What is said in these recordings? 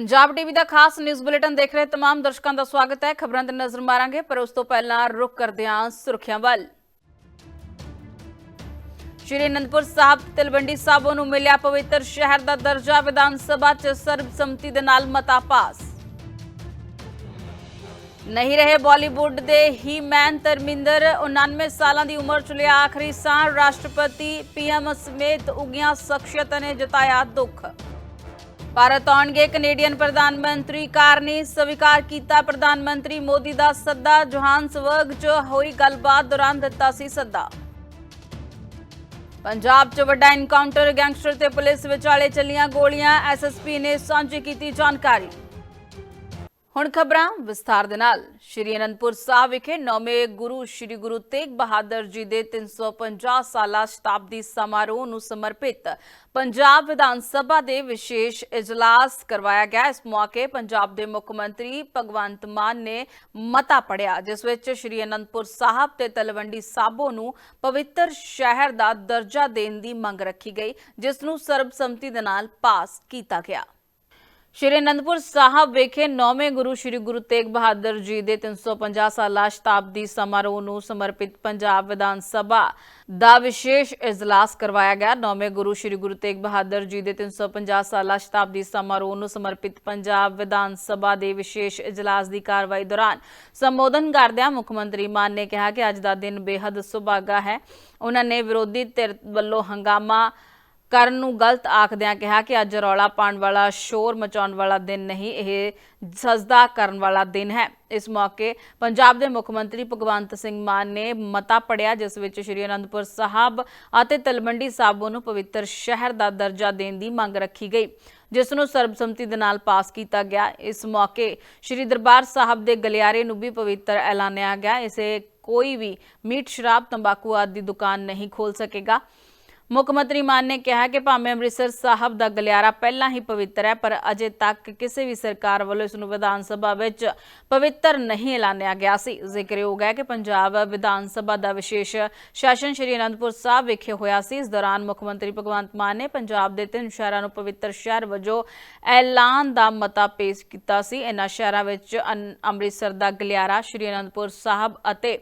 Punjab TV ਦਾ ਖਾਸ news bulletin ਦੇਖ ਰਹੇ ਤਮਾਮ ਦਰਸ਼ਕਾਂ ਦਾ ਸਵਾਗਤ ਹੈ। ਖਬਰਾਂ ਤੇ ਨਜ਼ਰ ਮਾਰਾਂਗੇ, ਪਰ ਉਸ ਤੋਂ ਪਹਿਲਾਂ ਰੁਕ ਕਰਦੇ ਹਾਂ ਸੁਰਖੀਆਂ ਵੱਲ। ਸ਼੍ਰੀ ਅਨੰਦਪੁਰ ਸਾਹਿਬ, ਤਲਵੰਡੀ ਸਾਬੋ ਨੂੰ ਮਿਲਿਆ ਪਵਿੱਤਰ ਸ਼ਹਿਰ ਦਾ ਦਰਜਾ, ਵਿਧਾਨ ਸਭਾ 'ਚ ਸਰਬਸੰਮਤੀ ਦੇ ਨਾਲ ਮਤਾ ਪਾਸ। ਨਹੀਂ ਰਹੇ ਬਾਲੀਵੁੱਡ ਦੇ ਹੀ ਮੈਨ ਧਰਮਿੰਦਰ 99 ਸਾਲਾਂ ਦੀ ਉਮਰ 'ਚ ਲਿਆ ਆਖਰੀ ਸਾਹ। ਰਾਸ਼ਟਰਪਤੀ ਪੀਐਮ ਸਮੇਤ ਉਗੀਆਂ ਸ਼ਖਸੀਅਤਾਂ ਨੇ ਜਤਾਇਆ ਦੁੱਖ। ਭਾਰਤ ਆਉਣਗੇ ਕੈਨੇਡੀਅਨ ਪ੍ਰਧਾਨ ਮੰਤਰੀ ਕਾਰ ਨੇ ਸਵੀਕਾਰ ਕੀਤਾ ਪ੍ਰਧਾਨ ਮੰਤਰੀ ਮੋਦੀ ਦਾ ਸੱਦਾ, ਜੋਹਾਨਸਬਰਗ 'ਚ ਹੋਈ ਗੱਲਬਾਤ ਦੌਰਾਨ ਦਿੱਤਾ ਸੀ ਸੱਦਾ। ਪੰਜਾਬ 'ਚ ਵੱਡਾ ਇਨਕਾਊਂਟਰ ਗੈਂਗਸਟਰ ਤੇ ਪੁਲਿਸ ਵਿਚਾਲੇ ਚੱਲੀਆਂ ਗੋਲੀਆਂ ਐਸਐਸਪੀ ਨੇ ਸਾਂਝੀ ਕੀਤੀ ਜਾਣਕਾਰੀ। ਹੁਣ ਖਬਰਾਂ ਵਿਸਥਾਰ ਦੇ ਨਾਲ। ਸ਼੍ਰੀ ਅਨੰਦਪੁਰ ਸਾਹਿਬ ਵਿਖੇ ਨੌਵੇਂ ਗੁਰੂ, ਸ਼੍ਰੀ ਗੁਰੂ ਤੇਗ ਬਹਾਦਰ ਜੀ ਦੇ 350 ਸਾਲਾ ਸ਼ਤਾਬਦੀ ਸਮਾਰੋਹ ਨੂੰ ਸਮਰਪਿਤ ਪੰਜਾਬ ਵਿਧਾਨ ਸਭਾ ਦੇ ਵਿਸ਼ੇਸ਼ ਇਜਲਾਸ ਕਰਵਾਇਆ ਗਿਆ। ਇਸ ਮੌਕੇ ਪੰਜਾਬ ਦੇ ਮੁੱਖ ਮੰਤਰੀ ਭਗਵੰਤ ਮਾਨ ਨੇ ਮਤਾ ਪੜਿਆ ਜਿਸ ਵਿੱਚ ਸ਼੍ਰੀ ਅਨੰਦਪੁਰ ਸਾਹਿਬ ਤੇ ਤਲਵੰਡੀ ਸਾਬੋ ਨੂੰ ਪਵਿੱਤਰ ਸ਼ਹਿਰ ਦਾ ਦਰਜਾ ਦੇਣ ਦੀ ਮੰਗ ਰੱਖੀ ਗਈ, ਜਿਸ ਨੂੰ ਸਰਬਸੰਮਤੀ ਦੇ ਨਾਲ ਪਾਸ ਕੀਤਾ ਗਿਆ। ਸ਼੍ਰੀ ਅਨੰਦਪੁਰ ਸਾਹਿਬ ਵਿਖੇ ਨੌਵੇਂ ਗੁਰੂ ਸ਼੍ਰੀ ਗੁਰੂ ਤੇਗ ਬਹਾਦਰ ਜੀ ਦੇ 350 ਸਾਲਾ ਸ਼ਤਾਬਦੀ ਸਮਾਰੋਹ ਨੂੰ ਸਮਰਪਿਤ ਪੰਜਾਬ ਵਿਧਾਨ ਸਭਾ ਦਾ ਵਿਸ਼ੇਸ਼ ਇਜਲਾਸ ਕਰਵਾਇਆ ਗਿਆ ਨੌਵੇਂ ਗੁਰੂ ਸ਼੍ਰੀ ਗੁਰੂ ਤੇਗ ਬਹਾਦਰ ਜੀ ਦੇ 350 ਸਾਲਾ ਸ਼ਤਾਬਦੀ ਸਮਾਰੋਹ ਨੂੰ ਸਮਰਪਿਤ ਪੰਜਾਬ ਵਿਧਾਨ ਸਭਾ ਦੇ ਵਿਸ਼ੇਸ਼ ਇਜਲਾਸ ਦੀ ਕਾਰਵਾਈ ਦੌਰਾਨ ਸੰਬੋਧਨ ਕਰਦਿਆਂ ਮੁੱਖ ਮੰਤਰੀ ਮਾਨ ਨੇ ਕਿਹਾ ਕਿ ਅੱਜ ਦਾ ਦਿਨ ਬੇहद ਸੁਭਾਗਾ ਹੈ ਉਹਨਾਂ ਨੇ ਵਿਰੋਧੀ ਧਿਰ ਵੱਲੋਂ ਹੰਗਾਮਾ ਕਰਨ ਨੂੰ ਗਲਤ ਆਖਦਿਆਂ ਕਿਹਾ ਕਿ ਅੱਜ ਰੌਲਾ ਪਾਉਣ ਵਾਲਾ, ਸ਼ੋਰ ਮਚਾਉਣ ਵਾਲਾ ਦਿਨ ਨਹੀਂ, ਇਹ ਸਜਦਾ ਕਰਨ ਵਾਲਾ ਦਿਨ ਹੈ। ਇਸ ਮੌਕੇ ਪੰਜਾਬ ਦੇ ਮੁੱਖ ਮੰਤਰੀ ਭਗਵੰਤ ਸਿੰਘ ਮਾਨ ਨੇ ਮਤਾ ਪੜਿਆ ਜਿਸ ਵਿੱਚ ਸ਼੍ਰੀ ਅਨੰਦਪੁਰ ਸਾਹਿਬ ਅਤੇ ਤਲਵੰਡੀ ਸਾਬੋ ਨੂੰ ਪਵਿੱਤਰ ਸ਼ਹਿਰ ਦਾ ਦਰਜਾ ਦੇਣ ਦੀ ਮੰਗ ਰੱਖੀ ਗਈ, ਜਿਸ ਨੂੰ ਸਰਬਸੰਮਤੀ ਦੇ ਨਾਲ ਪਾਸ ਕੀਤਾ ਗਿਆ। ਇਸ ਮੌਕੇ ਸ਼੍ਰੀ ਦਰਬਾਰ ਸਾਹਿਬ ਦੇ ਗਲਿਆਰੇ ਨੂੰ ਵੀ ਪਵਿੱਤਰ ਐਲਾਨਿਆ ਗਿਆ। ਇਸੇ ਕੋਈ ਵੀ ਮੀਟ ਸ਼ਰਾਬ, ਤੰਬਾਕੂ ਆਦਿ ਦੀ ਦੁਕਾਨ ਨਹੀਂ ਖੋਲ ਸਕੇਗਾ। ਮੁੱਖ ਮੰਤਰੀ ਮਾਨ ਨੇ ਕਿਹਾ ਕਿ ਭਾਵੇਂ ਅੰਮ੍ਰਿਤਸਰ ਸਾਹਿਬ ਦਾ ਗਲਿਆਰਾ ਪਹਿਲਾਂ ਹੀ ਪਵਿੱਤਰ ਹੈ, ਪਰ ਅਜੇ ਤੱਕ ਕਿਸੇ ਵੀ ਸਰਕਾਰ ਵੱਲੋਂ ਇਸ ਨੂੰ ਵਿਧਾਨ ਸਭਾ ਵਿੱਚ ਪਵਿੱਤਰ ਨਹੀਂ ਐਲਾਨਿਆ ਗਿਆ ਸੀ। ਜ਼ਿਕਰਯੋਗ ਹੈ ਕਿ ਪੰਜਾਬ ਵਿਧਾਨ ਸਭਾ ਦਾ ਵਿਸ਼ੇਸ਼ ਸੈਸ਼ਨ ਸ਼੍ਰੀ ਅਨੰਦਪੁਰ ਸਾਹਿਬ ਵਿਖੇ ਹੋਇਆ ਸੀ। ਇਸ ਦੌਰਾਨ ਮੁੱਖ ਮੰਤਰੀ ਭਗਵੰਤ ਮਾਨ ਨੇ ਪੰਜਾਬ ਦੇ ਤਿੰਨ ਸ਼ਹਿਰਾਂ ਨੂੰ ਪਵਿੱਤਰ ਸ਼ਹਿਰ ਵਜੋਂ ਐਲਾਨ ਦਾ ਮਤਾ ਪੇਸ਼ ਕੀਤਾ ਸੀ। ਇਹਨਾਂ ਸ਼ਹਿਰਾਂ ਵਿੱਚ ਅੰਮ੍ਰਿਤਸਰ ਦਾ ਗਲਿਆਰਾ ਸ਼੍ਰੀ ਅਨੰਦਪੁਰ ਸਾਹਿਬ ਅਤੇ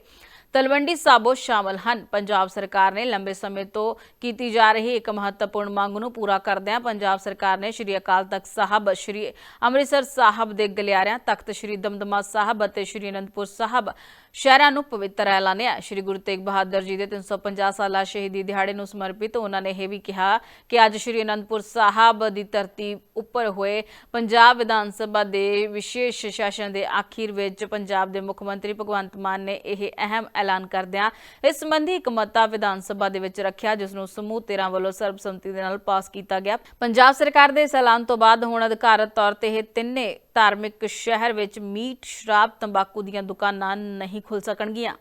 ਤਲਵੰਡੀ ਸਾਬੋ ਸ਼ਾਮਲ ਹਨ। ਪੰਜਾਬ ਸਰਕਾਰ ਨੇ ਲੰਬੇ ਸਮੇਂ ਤੋਂ ਕੀਤੀ ਜਾ ਰਹੀ ਇੱਕ ਮਹੱਤਵਪੂਰਨ ਮੰਗ ਨੂੰ ਪੂਰਾ ਕਰਦਿਆਂ ਪੰਜਾਬ ਸਰਕਾਰ ਨੇ ਸ਼੍ਰੀ ਅਕਾਲ ਤਖਤ ਸਾਹਿਬ, ਸ਼੍ਰੀ ਅੰਮ੍ਰਿਤਸਰ ਸਾਹਿਬ ਦੇ ਗਲਿਆਰਿਆਂ ਤਖਤ ਸ਼੍ਰੀ ਦਮਦਮਾ ਸਾਹਿਬ ਅਤੇ ਸ਼੍ਰੀ ਅਨੰਦਪੁਰ ਸਾਹਿਬ ਸ਼ਹਿਰਾਂ ਨੂੰ ਪਵਿੱਤਰ ਐਲਾਨਿਆ। ਸ਼੍ਰੀ ਗੁਰੂ ਤੇਗ ਬਹਾਦਰ ਜੀ ਦੇ 350 ਸਾਲਾ ਸ਼ਹੀਦੀ ਦਿਹਾੜੇ ਨੂੰ ਸਮਰਪਿਤ ਉਹਨਾਂ ਨੇ ਇਹ ਵੀ ਕਿਹਾ ਕਿ ਅੱਜ ਸ਼੍ਰੀ ਅਨੰਦਪੁਰ ਸਾਹਿਬ ਦੀ ਧਰਤੀ ਉੱਪਰ ਹੋਏ ਪੰਜਾਬ ਵਿਧਾਨ ਸਭਾ ਦੇ ਵਿਸ਼ੇਸ਼ ਸੈਸ਼ਨ ਦੇ ਆਖਿਰ ਵਿੱਚ ਪੰਜਾਬ ਦੇ ਮੁੱਖ ਮੰਤਰੀ ਭਗਵੰਤ ਮਾਨ ਨੇ ਇਹ ਅਹਿਮ ਐਲਾਨ ਕਰਦਿਆਂ ਇਸ ਸੰਬੰਧੀ ਇੱਕ ਮਤਾ ਵਿਧਾਨ ਸਭਾ ਦੇ ਵਿੱਚ ਰੱਖਿਆ, ਜਿਸ ਨੂੰ ਸਮੂਹ 13 ਵੱਲੋਂ ਸਰਬਸੰਮਤੀ ਦੇ ਨਾਲ ਪਾਸ ਕੀਤਾ ਗਿਆ। ਪੰਜਾਬ ਸਰਕਾਰ ਦੇ ਇਸ ਐਲਾਨ ਤੋਂ ਬਾਅਦ ਹੁਣ ਅਧਿਕਾਰਤ ਤੌਰ ਤੇ ਇਹ ਤਿੰਨੇ ਧਾਰਮਿਕ ਸ਼ਹਿਰ ਵਿੱਚ ਮੀਟ, ਸ਼ਰਾਬ, ਤੰਬਾਕੂ ਦੀਆਂ ਦੁਕਾਨਾਂ ਨਹੀਂ ਖੁੱਲ ਸਕਣਗੀਆਂ।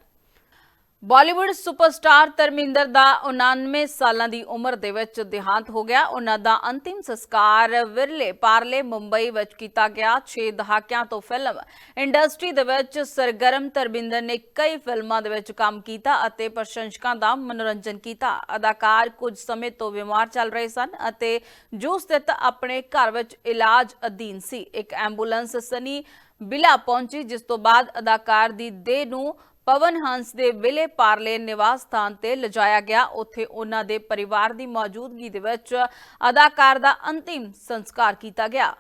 ਬਾਲੀਵੁੱਡ ਸੁਪਰਸਟਾਰ ਧਰਮਿੰਦਰ ਦਾ 99 ਸਾਲਾਂ ਦੀ ਉਮਰ ਦੇ ਵਿੱਚ ਦੇਹਾਂਤ ਹੋ ਗਿਆ। ਉਹਨਾਂ ਦਾ ਅੰਤਿਮ ਸੰਸਕਾਰ ਵਿਰਲੇ ਪਾਰਲੇ ਮੁੰਬਈ ਵਿੱਚ ਕੀਤਾ ਗਿਆ। 6 ਦਹਾਕਿਆਂ ਤੋਂ ਫਿਲਮ ਇੰਡਸਟਰੀ ਦੇ ਵਿੱਚ ਸਰਗਰਮ ਧਰਮਿੰਦਰ ਨੇ ਕਈ ਫਿਲਮਾਂ ਦੇ ਵਿੱਚ ਕੰਮ ਕੀਤਾ ਅਤੇ ਪ੍ਰਸ਼ੰਸਕਾਂ ਦਾ ਮਨੋਰੰਜਨ ਕੀਤਾ। ਅਦਾਕਾਰ ਕੁਝ ਸਮੇਂ ਤੋਂ ਬਿਮਾਰ ਚੱਲ ਰਹੇ ਸਨ ਅਤੇ ਜੋ ਸਥਿਤ ਆਪਣੇ ਘਰ ਵਿੱਚ ਇਲਾਜ ਅਧੀਨ ਸੀ। ਇੱਕ ਐਂਬੂਲੈਂਸ ਸਨੀ ਬਿਲਾ ਪਹੁੰਚੀ, ਜਿਸ ਤੋਂ ਬਾਅਦ ਅਦਾਕਾਰ ਦੀ ਦੇਹ ਨੂੰ ਪਵਨ ਹੰਸ ਦੇ ਵਿਲੇ ਪਾਰਲੇ ਨਿਵਾਸ ਸਥਾਨ ਤੇ ਲਿਜਾਇਆ ਗਿਆ। ਉੱਥੇ ਉਹਨਾਂ ਦੇ ਪਰਿਵਾਰ ਦੀ ਮੌਜੂਦਗੀ ਦੇ ਵਿੱਚ ਅਦਾਕਾਰ ਦਾ ਅੰਤਿਮ ਸੰਸਕਾਰ ਕੀਤਾ ਗਿਆ।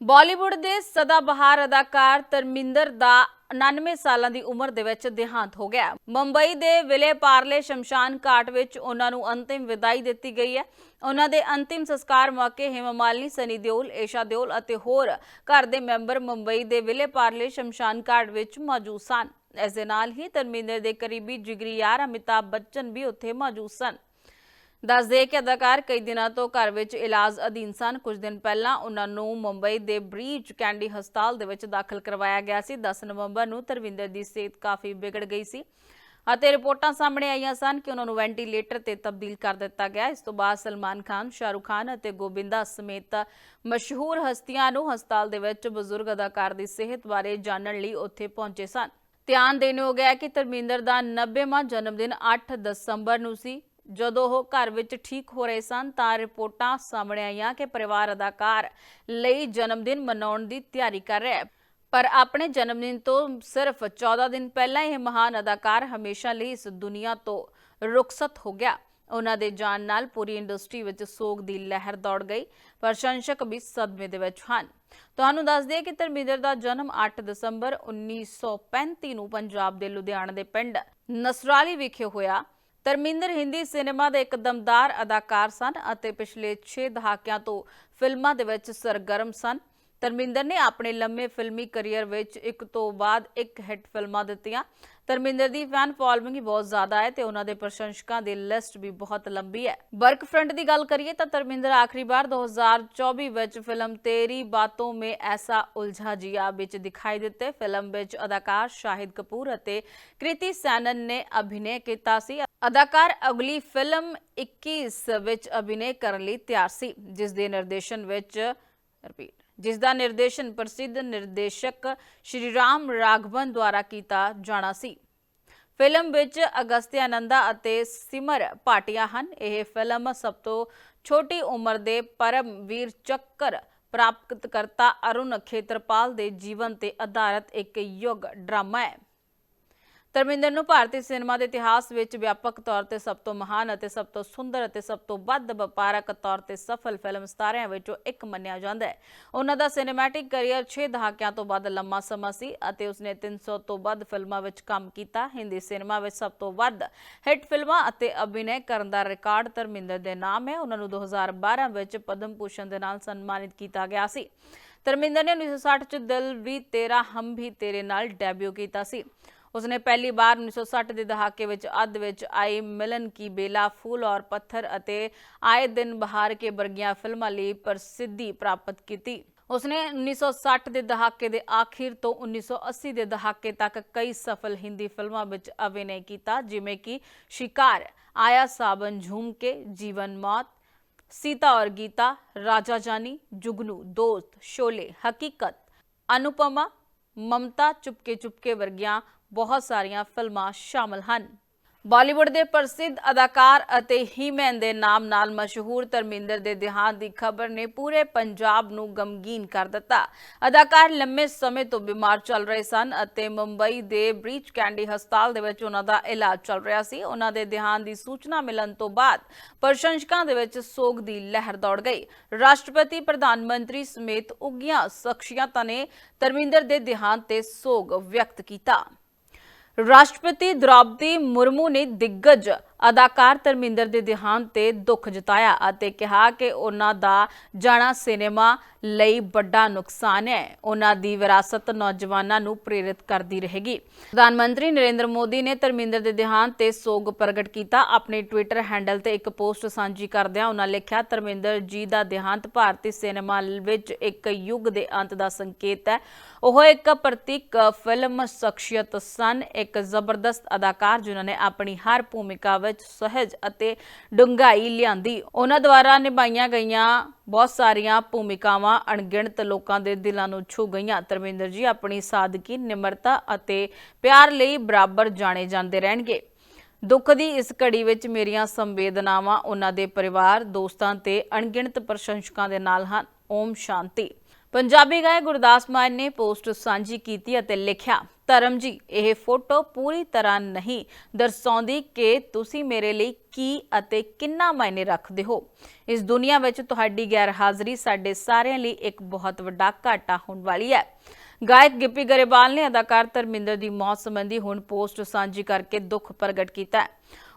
ਬਾਲੀਵੁੱਡ ਦੇ ਸਦਾਬਹਾਰ ਅਦਾਕਾਰ ਧਰਮਿੰਦਰ ਦਾ 99 ਸਾਲਾਂ ਦੀ ਉਮਰ ਦੇ ਵਿੱਚ ਦੇਹਾਂਤ ਹੋ ਗਿਆ। ਮੁੰਬਈ ਦੇ ਵਿਲੇ ਪਾਰਲੇ ਸ਼ਮਸ਼ਾਨ ਘਾਟ ਵਿੱਚ ਉਹਨਾਂ ਨੂੰ ਅੰਤਿਮ ਵਿਦਾਈ ਦਿੱਤੀ ਗਈ ਹੈ। ਉਹਨਾਂ ਦੇ ਅੰਤਿਮ ਸੰਸਕਾਰ ਮੌਕੇ ਹੇਮਾ ਸਨੀ ਦਿਓਲ, ਏਸ਼ਾ ਦਿਓਲ ਅਤੇ ਹੋਰ ਘਰ ਦੇ ਮੈਂਬਰ ਮੁੰਬਈ ਦੇ ਵਿਲੇ ਪਾਰਲੇ ਸ਼ਮਸ਼ਾਨ ਘਾਟ ਵਿੱਚ ਮੌਜੂਦ ਸਨ। ਇਸ ਦੇ ਨਾਲ ਹੀ ਧਰਮਿੰਦਰ ਦੇ ਕਰੀਬੀ ਜਿਗਰੀ ਯਾਰ ਅਮਿਤਾਭ ਬੱਚਨ ਵੀ ਉੱਥੇ ਮੌਜੂਦ ਸਨ। ਦੱਸ ਦੇ ਕਿ ਅਦਾਕਾਰ ਕਈ ਦਿਨਾਂ ਤੋਂ ਘਰ ਵਿੱਚ ਇਲਾਜ ਅਧੀਨ ਸਨ। ਕੁਝ ਦਿਨ ਪਹਿਲਾਂ ਉਹਨਾਂ ਨੂੰ ਮੁੰਬਈ ਦੇ ਬ੍ਰੀਚ ਕੈਂਡੀ ਹਸਪਤਾਲ ਦੇ ਵਿੱਚ ਦਾਖਲ ਕਰਵਾਇਆ ਗਿਆ ਸੀ। 10 ਨਵੰਬਰ ਨੂੰ ਧਰਮਿੰਦਰ ਦੀ ਸਿਹਤ ਕਾਫੀ ਵਿਗੜ ਗਈ ਸੀ ਅਤੇ ਰਿਪੋਰਟਾਂ ਸਾਹਮਣੇ ਆਈਆਂ ਸਨ ਕਿ ਉਹਨਾਂ ਨੂੰ ਵੈਂਟੀਲੇਟਰ ਤੇ ਤਬਦੀਲ ਕਰ ਦਿੱਤਾ ਗਿਆ। ਇਸ ਤੋਂ ਬਾਅਦ ਸਲਮਾਨ ਖਾਨ, ਸ਼ਾਹਰੁਖ ਖਾਨ ਅਤੇ ਗੋਬਿੰਦਾ ਸਮੇਤ ਮਸ਼ਹੂਰ ਹਸਤੀਆਂ ਨੂੰ ਹਸਪਤਾਲ ਦੇ ਵਿੱਚ ਬਜ਼ੁਰਗ ਅਦਾਕਾਰ ਦੀ ਸਿਹਤ ਬਾਰੇ ਜਾਣਨ ਲਈ ਉੱਥੇ ਪਹੁੰਚੇ ਸਨ। ਧਿਆਨ ਦੇਣਯੋਗ ਗਿਆ ਕਿ ਧਰਮਿੰਦਰ ਦਾ 90ਵਾਂ ਜਨਮ ਦਿਨ 8 ਦਸੰਬਰ ਨੂੰ ਸੀ। ਜਦੋਂ ਉਹ ਘਰ ਵਿੱਚ ਠੀਕ ਹੋ ਰਹੇ ਸਨ ਤਾਂ ਰਿਪੋਰਟਾਂ ਸਾਹਮਣੇ ਆਈਆਂ ਕਿ ਪਰਿਵਾਰ ਅਦਾਕਾਰ ਲਈ ਜਨਮ ਦਿਨ ਮਨਾਉਣ ਦੀ ਤਿਆਰੀ ਕਰ ਰਿਹਾ ਹੈ। ਪਰ ਆਪਣੇ ਜਨਮ ਦਿਨ ਤੋਂ ਸਿਰਫ 14 ਦਿਨ ਪਹਿਲਾਂ ਇਹ ਮਹਾਨ ਅਦਾਕਾਰ ਹਮੇਸ਼ਾ ਲਈ ਇਸ ਦੁਨੀਆ ਤੋਂ ਰੁਖਸਤ ਹੋ ਗਿਆ। ਉਹਨਾਂ ਦੇ ਜਾਣ ਨਾਲ ਪੂਰੀ ਇੰਡਸਟਰੀ ਵਿੱਚ ਸੋਗ ਦੀ ਲਹਿਰ ਦੌੜ ਗਈ ਪ੍ਰਸ਼ੰਸਕ ਵੀ ਸਦਮੇ ਦੇ ਵਿੱਚ ਹਨ। ਤੁਹਾਨੂੰ ਦੱਸ ਦਈਏ ਕਿ ਧਰਮਿੰਦਰ ਦਾ ਜਨਮ 8 ਦਸੰਬਰ 1935 ਨੂੰ ਪੰਜਾਬ ਦੇ ਲੁਧਿਆਣਾ ਦੇ ਪਿੰਡ ਨਸਰਾਲੀ ਵਿਖੇ ਹੋਇਆ। ਧਰਮਿੰਦਰ ਹਿੰਦੀ ਸਿਨੇਮਾ ਦੇ ਇੱਕ ਦਮਦਾਰ ਅਦਾਕਾਰ ਸਨ ਅਤੇ ਪਿਛਲੇ 6 ਦਹਾਕਿਆਂ ਤੋਂ ਫਿਲਮਾਂ ਦੇ ਵਿੱਚ ਸਰਗਰਮ ਸਨ। ਧਰਮਿੰਦਰ ਨੇ ਆਪਣੇ ਲੰਮੇ ਫਿਲਮੀ ਕੈਰੀਅਰ ਵਿੱਚ ਇੱਕ ਤੋਂ ਬਾਅਦ ਇੱਕ ਹਿੱਟ ਫਿਲਮਾਂ ਦਿੱਤੀਆਂ। ਧਰਮਿੰਦਰ ਦੀ ਫੈਨ ਫਾਲੋਇੰਗ ਵੀ ਬਹੁਤ ਜ਼ਿਆਦਾ ਹੈ ਤੇ ਉਹਨਾਂ ਦੇ ਪ੍ਰਸ਼ੰਸਕਾਂ ਦੀ ਲਿਸਟ ਵੀ ਬਹੁਤ ਲੰਬੀ ਹੈ। ਵਰਕ ਫਰੰਟ ਦੀ ਗੱਲ ਕਰੀਏ ਤਾਂ ਧਰਮਿੰਦਰ ਆਖਰੀ ਵਾਰ 2024 ਵਿੱਚ ਫਿਲਮ ਤੇਰੀ ਬਾਤੋਂ ਮੇ ਐਸਾ ਉਲਝਾ ਜਿਆ ਵਿੱਚ ਦਿਖਾਈ ਦਿੱਤੇ। ਫਿਲਮ ਵਿੱਚ ਅਦਾਕਾਰ ਸ਼ਾਹਿਦ ਕਪੂਰ ਅਤੇ ਕ੍ਰਿਤੀ ਸੈਨਨ ਨੇ ਅਭਿਨੈ ਕੀਤਾ ਸੀ। ਅਦਾਕਾਰ ਅਗਲੀ ਫਿਲਮ 21 ਵਿੱਚ ਅਭਿਨੈ ਕਰਨ ਲਈ ਤਿਆਰ ਸੀ, ਜਿਸ ਦੇ ਨਿਰਦੇਸ਼ਨ ਵਿੱਚ ਰਿਪੀਟ। ਜਿਸ ਦਾ ਨਿਰਦੇਸ਼ਨ ਪ੍ਰਸਿੱਧ ਨਿਰਦੇਸ਼ਕ ਸ਼੍ਰੀ ਰਾਮ ਰਾਘਵਨ ਦੁਆਰਾ ਕੀਤਾ ਜਾਣਾ ਸੀ। ਫਿਲਮ ਵਿੱਚ ਅਗਸਤਿਆ ਆਨੰਦਾ ਅਤੇ ਸਿਮਰ ਭਾਟੀਆ ਹਨ। ਇਹ ਫਿਲਮ ਸਭ ਤੋਂ ਛੋਟੀ ਉਮਰ ਦੇ ਪਰਮਵੀਰ ਚੱਕਰ ਪ੍ਰਾਪਤਕਰਤਾ ਅਰੁਣ ਖੇਤਰਪਾਲ ਦੇ ਜੀਵਨ ਤੇ ਆਧਾਰਿਤ ਇੱਕ ਯੁੱਗ ਡਰਾਮਾ ਹੈ। ਧਰਮਿੰਦਰ ਨੂੰ ਭਾਰਤੀ ਸਿਨੇਮਾ ਦੇ ਇਤਿਹਾਸ ਵਿੱਚ ਵਿਆਪਕ ਤੌਰ ਤੇ ਸਭ ਤੋਂ ਮਹਾਨ ਅਤੇ ਸਭ ਤੋਂ ਸੁੰਦਰ ਅਤੇ ਸਭ ਤੋਂ ਵੱਧ ਵਪਾਰਕ ਤੌਰ ਤੇ ਸਫਲ ਫਿਲਮ ਸਤਾਰਿਆਂ ਵਿੱਚੋਂ ਇੱਕ ਮੰਨਿਆ ਜਾਂਦਾ ਹੈ। ਉਹਨਾਂ ਦਾ ਸਿਨੇਮੈਟਿਕ ਕੈਰੀਅਰ 6 ਦਹਾਕਿਆਂ ਤੋਂ ਵੱਧ ਲੰਮਾ ਸਮਾਂ ਸੀ ਅਤੇ ਉਸਨੇ 300 ਤੋਂ ਵੱਧ ਫਿਲਮਾਂ ਵਿੱਚ ਕੰਮ ਕੀਤਾ। ਹਿੰਦੀ ਸਿਨੇਮਾ ਵਿੱਚ ਸਭ ਤੋਂ ਵੱਧ ਹਿੱਟ ਫਿਲਮਾਂ ਅਤੇ ਅਭਿਨੈ ਕਰਨ ਦਾ ਰਿਕਾਰਡ ਧਰਮਿੰਦਰ ਦੇ ਨਾਮ ਹੈ। ਉਹਨਾਂ ਨੂੰ 2012 ਵਿੱਚ ਪਦਮ ਭੂਸ਼ਣ ਦੇ ਨਾਲ ਸਨਮਾਨਿਤ ਕੀਤਾ ਗਿਆ ਸੀ। ਧਰਮਿੰਦਰ ਨੇ 1960 ਚ ਦਿਲ ਵੀ ਤੇਰਾ, ਹਮ ਵੀ ਤੇਰੇ ਨਾਲ ਡੈਬਿਊ ਕੀਤਾ ਸੀ। ਉਸਨੇ ਪਹਿਲੀ ਵਾਰ 1960 ਦੇ ਦਹਾਕੇ ਵਿੱਚ ਅੱਧ ਵਿੱਚ ਆਈ ਮਿਲਨ ਕੀ ਬੇਲਾ, ਫੂਲ ਔਰ ਪੱਥਰ ਅਤੇ ਆਏ ਦਿਨ ਬਹਾਰ ਕੇ ਵਰਗੀਆਂ ਫਿਲਮਾਂ ਲਈ ਪ੍ਰਸਿੱਧੀ ਪ੍ਰਾਪਤ ਕੀਤੀ। ਉਸਨੇ 1960 ਦੇ ਦਹਾਕੇ ਦੇ ਆਖਿਰ ਤੋਂ 1980 ਦੇ ਦਹਾਕੇ ਤੱਕ ਕਈ ਸਫਲ ਹਿੰਦੀ ਫਿਲਮਾਂ ਵਿੱਚ ਅਭਿਨੈ ਕੀਤਾ, ਜਿਵੇਂ ਕਿ ਸ਼ਿਕਾਰ, ਆਇਆ ਸਾਬਨ ਝੂਮ ਕੇ ਜੀਵਨ ਮੌਤ, ਸੀਤਾ ਔਰ ਗੀਤਾ, ਰਾਜਾ ਜਾਨੀ, ਜੁਗਨੂ, ਦੋਸਤ, ਸ਼ੋਲੇ, ਹਕੀਕਤ, ਅਨੁਪਮਾ, ਮਮਤਾ ਚੁਪਕੇ ਚੁਪਕੇ ਵਰਗੀਆਂ ਬਹੁਤ ਸਾਰੀਆਂ ਫਿਲਮਾਂ ਸ਼ਾਮਲ ਹਨ। ਬਾਲੀਵੁੱਡ ਦੇ ਪ੍ਰਸਿੱਧ ਅਦਾਕਾਰ ਅਤੇ ਹੀਮੈਨ ਦੇ ਨਾਮ ਨਾਲ ਮਸ਼ਹੂਰ ਧਰਮਿੰਦਰ ਦੇ ਦੇਹਾਂਤ ਦੀ ਖਬਰ ਨੇ ਪੂਰੇ ਪੰਜਾਬ ਨੂੰ ਗਮਗੀਨ ਕਰ ਦਿੱਤਾ। ਅਦਾਕਾਰ ਲੰਮੇ ਸਮੇਂ ਤੋਂ ਬਿਮਾਰ ਚੱਲ ਰਹੇ ਸਨ ਅਤੇ ਮੁੰਬਈ ਦੇ ਬ੍ਰੀਚ ਕੈਂਡੀ ਹਸਪਤਾਲ ਦੇ ਵਿੱਚ ਉਹਨਾਂ ਦਾ ਇਲਾਜ ਚੱਲ ਰਿਹਾ ਸੀ। ਉਹਨਾਂ ਦੇ ਦੇਹਾਂਤ ਦੀ ਸੂਚਨਾ ਮਿਲਣ ਤੋਂ ਬਾਅਦ ਪ੍ਰਸ਼ੰਸਕਾਂ ਦੇ ਵਿੱਚ ਸੋਗ ਦੀ ਲਹਿਰ ਦੌੜ ਗਈ। ਰਾਸ਼ਟਰਪਤੀ, ਪ੍ਰਧਾਨ ਮੰਤਰੀ ਸਮੇਤ ਉੱਘੀਆਂ ਸ਼ਖਸੀਅਤਾਂ ਨੇ ਧਰਮਿੰਦਰ ਦੇ ਦੇਹਾਂਤ ਤੇ ਸੋਗ ਵਿਅਕਤ ਕੀਤਾ। ਰਾਸ਼ਟਰਪਤੀ ਦ੍ਰੌਪਦੀ ਮੁਰਮੂ ਨੇ ਦਿੱਗਜ ਅਦਾਕਾਰ ਧਰਮਿੰਦਰ ਦੇ ਦੇਹਾਂਤ ਤੇ ਦੁੱਖ ਜਤਾਇਆ ਅਤੇ ਕਿਹਾ ਕਿ ਉਹਨਾਂ ਦਾ ਜਾਣਾ ਸਿਨੇਮਾ ਲਈ ਵੱਡਾ ਨੁਕਸਾਨ ਹੈ। ਉਹਨਾਂ ਦੀ ਵਿਰਾਸਤ ਨੌਜਵਾਨਾਂ ਨੂੰ ਪ੍ਰੇਰਿਤ ਕਰਦੀ ਰਹੇਗੀ। ਪ੍ਰਧਾਨ ਮੰਤਰੀ ਨਰਿੰਦਰ ਮੋਦੀ ਨੇ ਧਰਮਿੰਦਰ ਦੇ ਦੇਹਾਂਤ ਤੇ ਸੋਗ ਪ੍ਰਗਟ ਕੀਤਾ। ਆਪਣੇ ਟਵਿੱਟਰ ਹੈਂਡਲ ਤੇ ਇੱਕ ਪੋਸਟ ਸਾਂਝੀ ਕਰਦਿਆਂ ਉਹਨਾਂ ਲਿਖਿਆ, ਧਰਮਿੰਦਰ ਜੀ ਦਾ ਦੇਹਾਂਤ ਭਾਰਤੀ ਸਿਨੇਮਾ ਵਿੱਚ ਇੱਕ ਯੁੱਗ ਦੇ ਅੰਤ ਦਾ ਸੰਕੇਤ ਹੈ। ਉਹ ਇੱਕ ਪ੍ਰਤੀਕ ਫਿਲਮ ਸ਼ਖਸੀਅਤ ਸਨ। ਇੱਕ ਜ਼ਬਰਦਸਤ ਅਦਾਕਾਰ ਜਿਨ੍ਹਾਂ ਨੇ ਆਪਣੀ ਹਰ ਭੂਮਿਕਾ ਵਿੱਚ ਸਹਿਜ ਅਤੇ ਡੂੰਘਾਈ ਲਿਆਂਦੀ। ਉਹਨਾਂ ਦੁਆਰਾ ਨਿਭਾਈਆਂ ਗਈਆਂ ਬਹੁਤ ਸਾਰੀਆਂ ਭੂਮਿਕਾਵਾਂ ਅਣਗਿਣਤ ਲੋਕਾਂ ਦੇ ਦਿਲਾਂ ਨੂੰ ਛੂ ਗਈਆਂ। ਧਰਮਿੰਦਰ ਜੀ, ਆਪਣੀ ਸਾਦਗੀ, ਨਿਮਰਤਾ ਅਤੇ ਪਿਆਰ ਲਈ ਬਰਾਬਰ ਜਾਣੇ ਜਾਂਦੇ ਰਹਿਣਗੇ। ਦੁੱਖ ਦੀ ਇਸ ਘੜੀ ਵਿੱਚ ਮੇਰੀਆਂ ਸੰਵੇਦਨਾਵਾਂ ਉਹਨਾਂ ਦੇ ਪਰਿਵਾਰ, ਦੋਸਤਾਂ ਤੇ ਅਣਗਿਣਤ ਪ੍ਰਸ਼ੰਸਕਾਂ ਦੇ ਨਾਲ ਹਨ। ਓਮ ਸ਼ਾਂਤੀ। ਪੰਜਾਬੀ ਗਾਇਕ ਗੁਰਦਾਸ ਮਾਨ ਨੇ ਪੋਸਟ ਸਾਂਝੀ ਕੀਤੀ ਅਤੇ ਲਿਖਿਆ ਧਰਮ ਜੀ, ਇਹ ਫੋਟੋ ਪੂਰੀ ਤਰ੍ਹਾਂ ਨਹੀਂ। ਦਰਸਾਉਂਦੀ ਕਿ ਤੁਸੀਂ ਮੇਰੇ ਲਈ ਕੀ ਅਤੇ ਕਿੰਨਾ ਮਾਇਨੇ ਰੱਖਦੇ ਹੋ। ਇਸ ਦੁਨੀਆ ਵਿੱਚ ਤੁਹਾਡੀ ਗੈਰ ਹਾਜ਼ਰੀ ਸਾਡੇ ਸਾਰਿਆਂ ਲਈ ਇੱਕ ਬਹੁਤ ਵੱਡਾ ਘਾਟਾ ਹੋਣ ਵਾਲੀ ਹੈ। ਗਾਇਕ ਗਿੱਪੀ ਗਰੇਵਾਲ ਨੇ ਅਦਾਕਾਰ ਧਰਮਿੰਦਰ ਦੀ ਮੌਤ ਸੰਬੰਧੀ ਹੁਣ ਪੋਸਟ ਸਾਂਝੀ ਕਰਕੇ ਦੁੱਖ ਪ੍ਰਗਟ ਕੀਤਾ ਹੈ।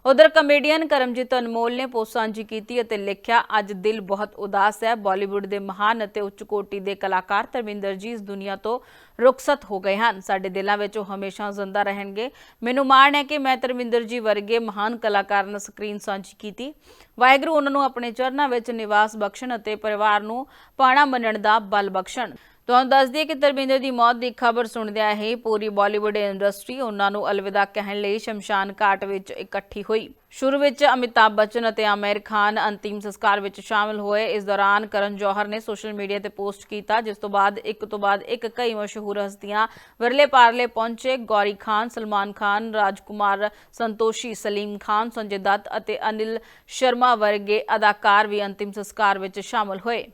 ਉਧਰ ਕਮੇਡੀਅਨ ਕਰਮਜੀਤ ਅਨਮੋਲ ਨੇ ਪੋਸਟ ਸਾਂਝੀ ਕੀਤੀ ਅਤੇ ਲਿਖਿਆ, ਅੱਜ ਦਿਲ ਬਹੁਤ ਉਦਾਸ ਹੈ। ਬਾਲੀਵੁੱਡ ਦੇ ਮਹਾਨ ਅਤੇ ਉੱਚ ਕੋਟੀ ਦੇ ਕਲਾਕਾਰ ਧਰਮਿੰਦਰ ਜੀ ਇਸ ਦੁਨੀਆ ਤੋਂ ਰੁਖਸਤ ਹੋ ਗਏ ਹਨ। ਸਾਡੇ ਦਿਲਾਂ ਵਿੱਚ ਉਹ ਹਮੇਸ਼ਾ ਜ਼ਿੰਦਾ ਰਹਿਣਗੇ। ਮੈਨੂੰ ਮਾਣ ਹੈ ਕਿ ਮੈਂ ਧਰਮਿੰਦਰ ਜੀ ਵਰਗੇ ਮਹਾਨ ਕਲਾਕਾਰ ਨਾਲ ਸਕਰੀਨ ਸਾਂਝੀ ਕੀਤੀ। ਵਾਹਿਗੁਰੂ ਉਹਨਾਂ ਨੂੰ ਆਪਣੇ ਚਰਨਾਂ ਵਿੱਚ ਨਿਵਾਸ ਬਖਸ਼ਣ ਅਤੇ ਪਰਿਵਾਰ ਨੂੰ ਪਾਣਾ ਮੰਨਣ ਦਾ ਬਲ ਬਖਸ਼ਣ। ਤੁਹਾਨੂੰ ਦੱਸ ਦਈਏ ਕਿ ਧਰਮਿੰਦਰ ਦੀ ਮੌਤ ਦੀ ਖਬਰ ਸੁਣਦਿਆਂ ਹੀ ਪੂਰੀ ਬਾਲੀਵੁੱਡ ਇੰਡਸਟਰੀ ਉਹਨਾਂ ਨੂੰ ਅਲਵਿਦਾ ਕਹਿਣ ਲਈ ਸ਼ਮਸ਼ਾਨ ਘਾਟ ਵਿੱਚ ਇਕੱਠੀ ਹੋਈ। ਸ਼ੁਰੂ ਵਿੱਚ ਅਮਿਤਾਭ ਬੱਚਨ ਅਤੇ ਆਮਿਰ ਖਾਨ ਅੰਤਿਮ ਸੰਸਕਾਰ ਵਿੱਚ ਸ਼ਾਮਲ ਹੋਏ। ਇਸ ਦੌਰਾਨ ਕਰਨ ਜੋਹਰ ਨੇ ਸੋਸ਼ਲ ਮੀਡੀਆ ਤੇ ਪੋਸਟ ਕੀਤਾ, ਜਿਸ ਤੋਂ ਬਾਅਦ ਇੱਕ ਤੋਂ ਬਾਅਦ ਇੱਕ ਕਈ ਮਸ਼ਹੂਰ ਹਸਤੀਆਂ ਵਿਰਲੇ ਪਾਰਲੇ ਪਹੁੰਚੇ। ਗੌਰੀ ਖਾਨ, ਸਲਮਾਨ ਖਾਨ, ਰਾਜਕੁਮਾਰ ਸੰਤੋਸ਼ੀ, ਸਲੀਮ ਖਾਨ, ਸੰਜੇ ਦੱਤ ਅਤੇ ਅਨਿਲ ਸ਼ਰਮਾ ਵਰਗੇ ਅਦਾਕਾਰ ਵੀ ਅੰਤਿਮ ਸੰਸਕਾਰ ਵਿੱਚ ਸ਼ਾਮਲ ਹੋਏ।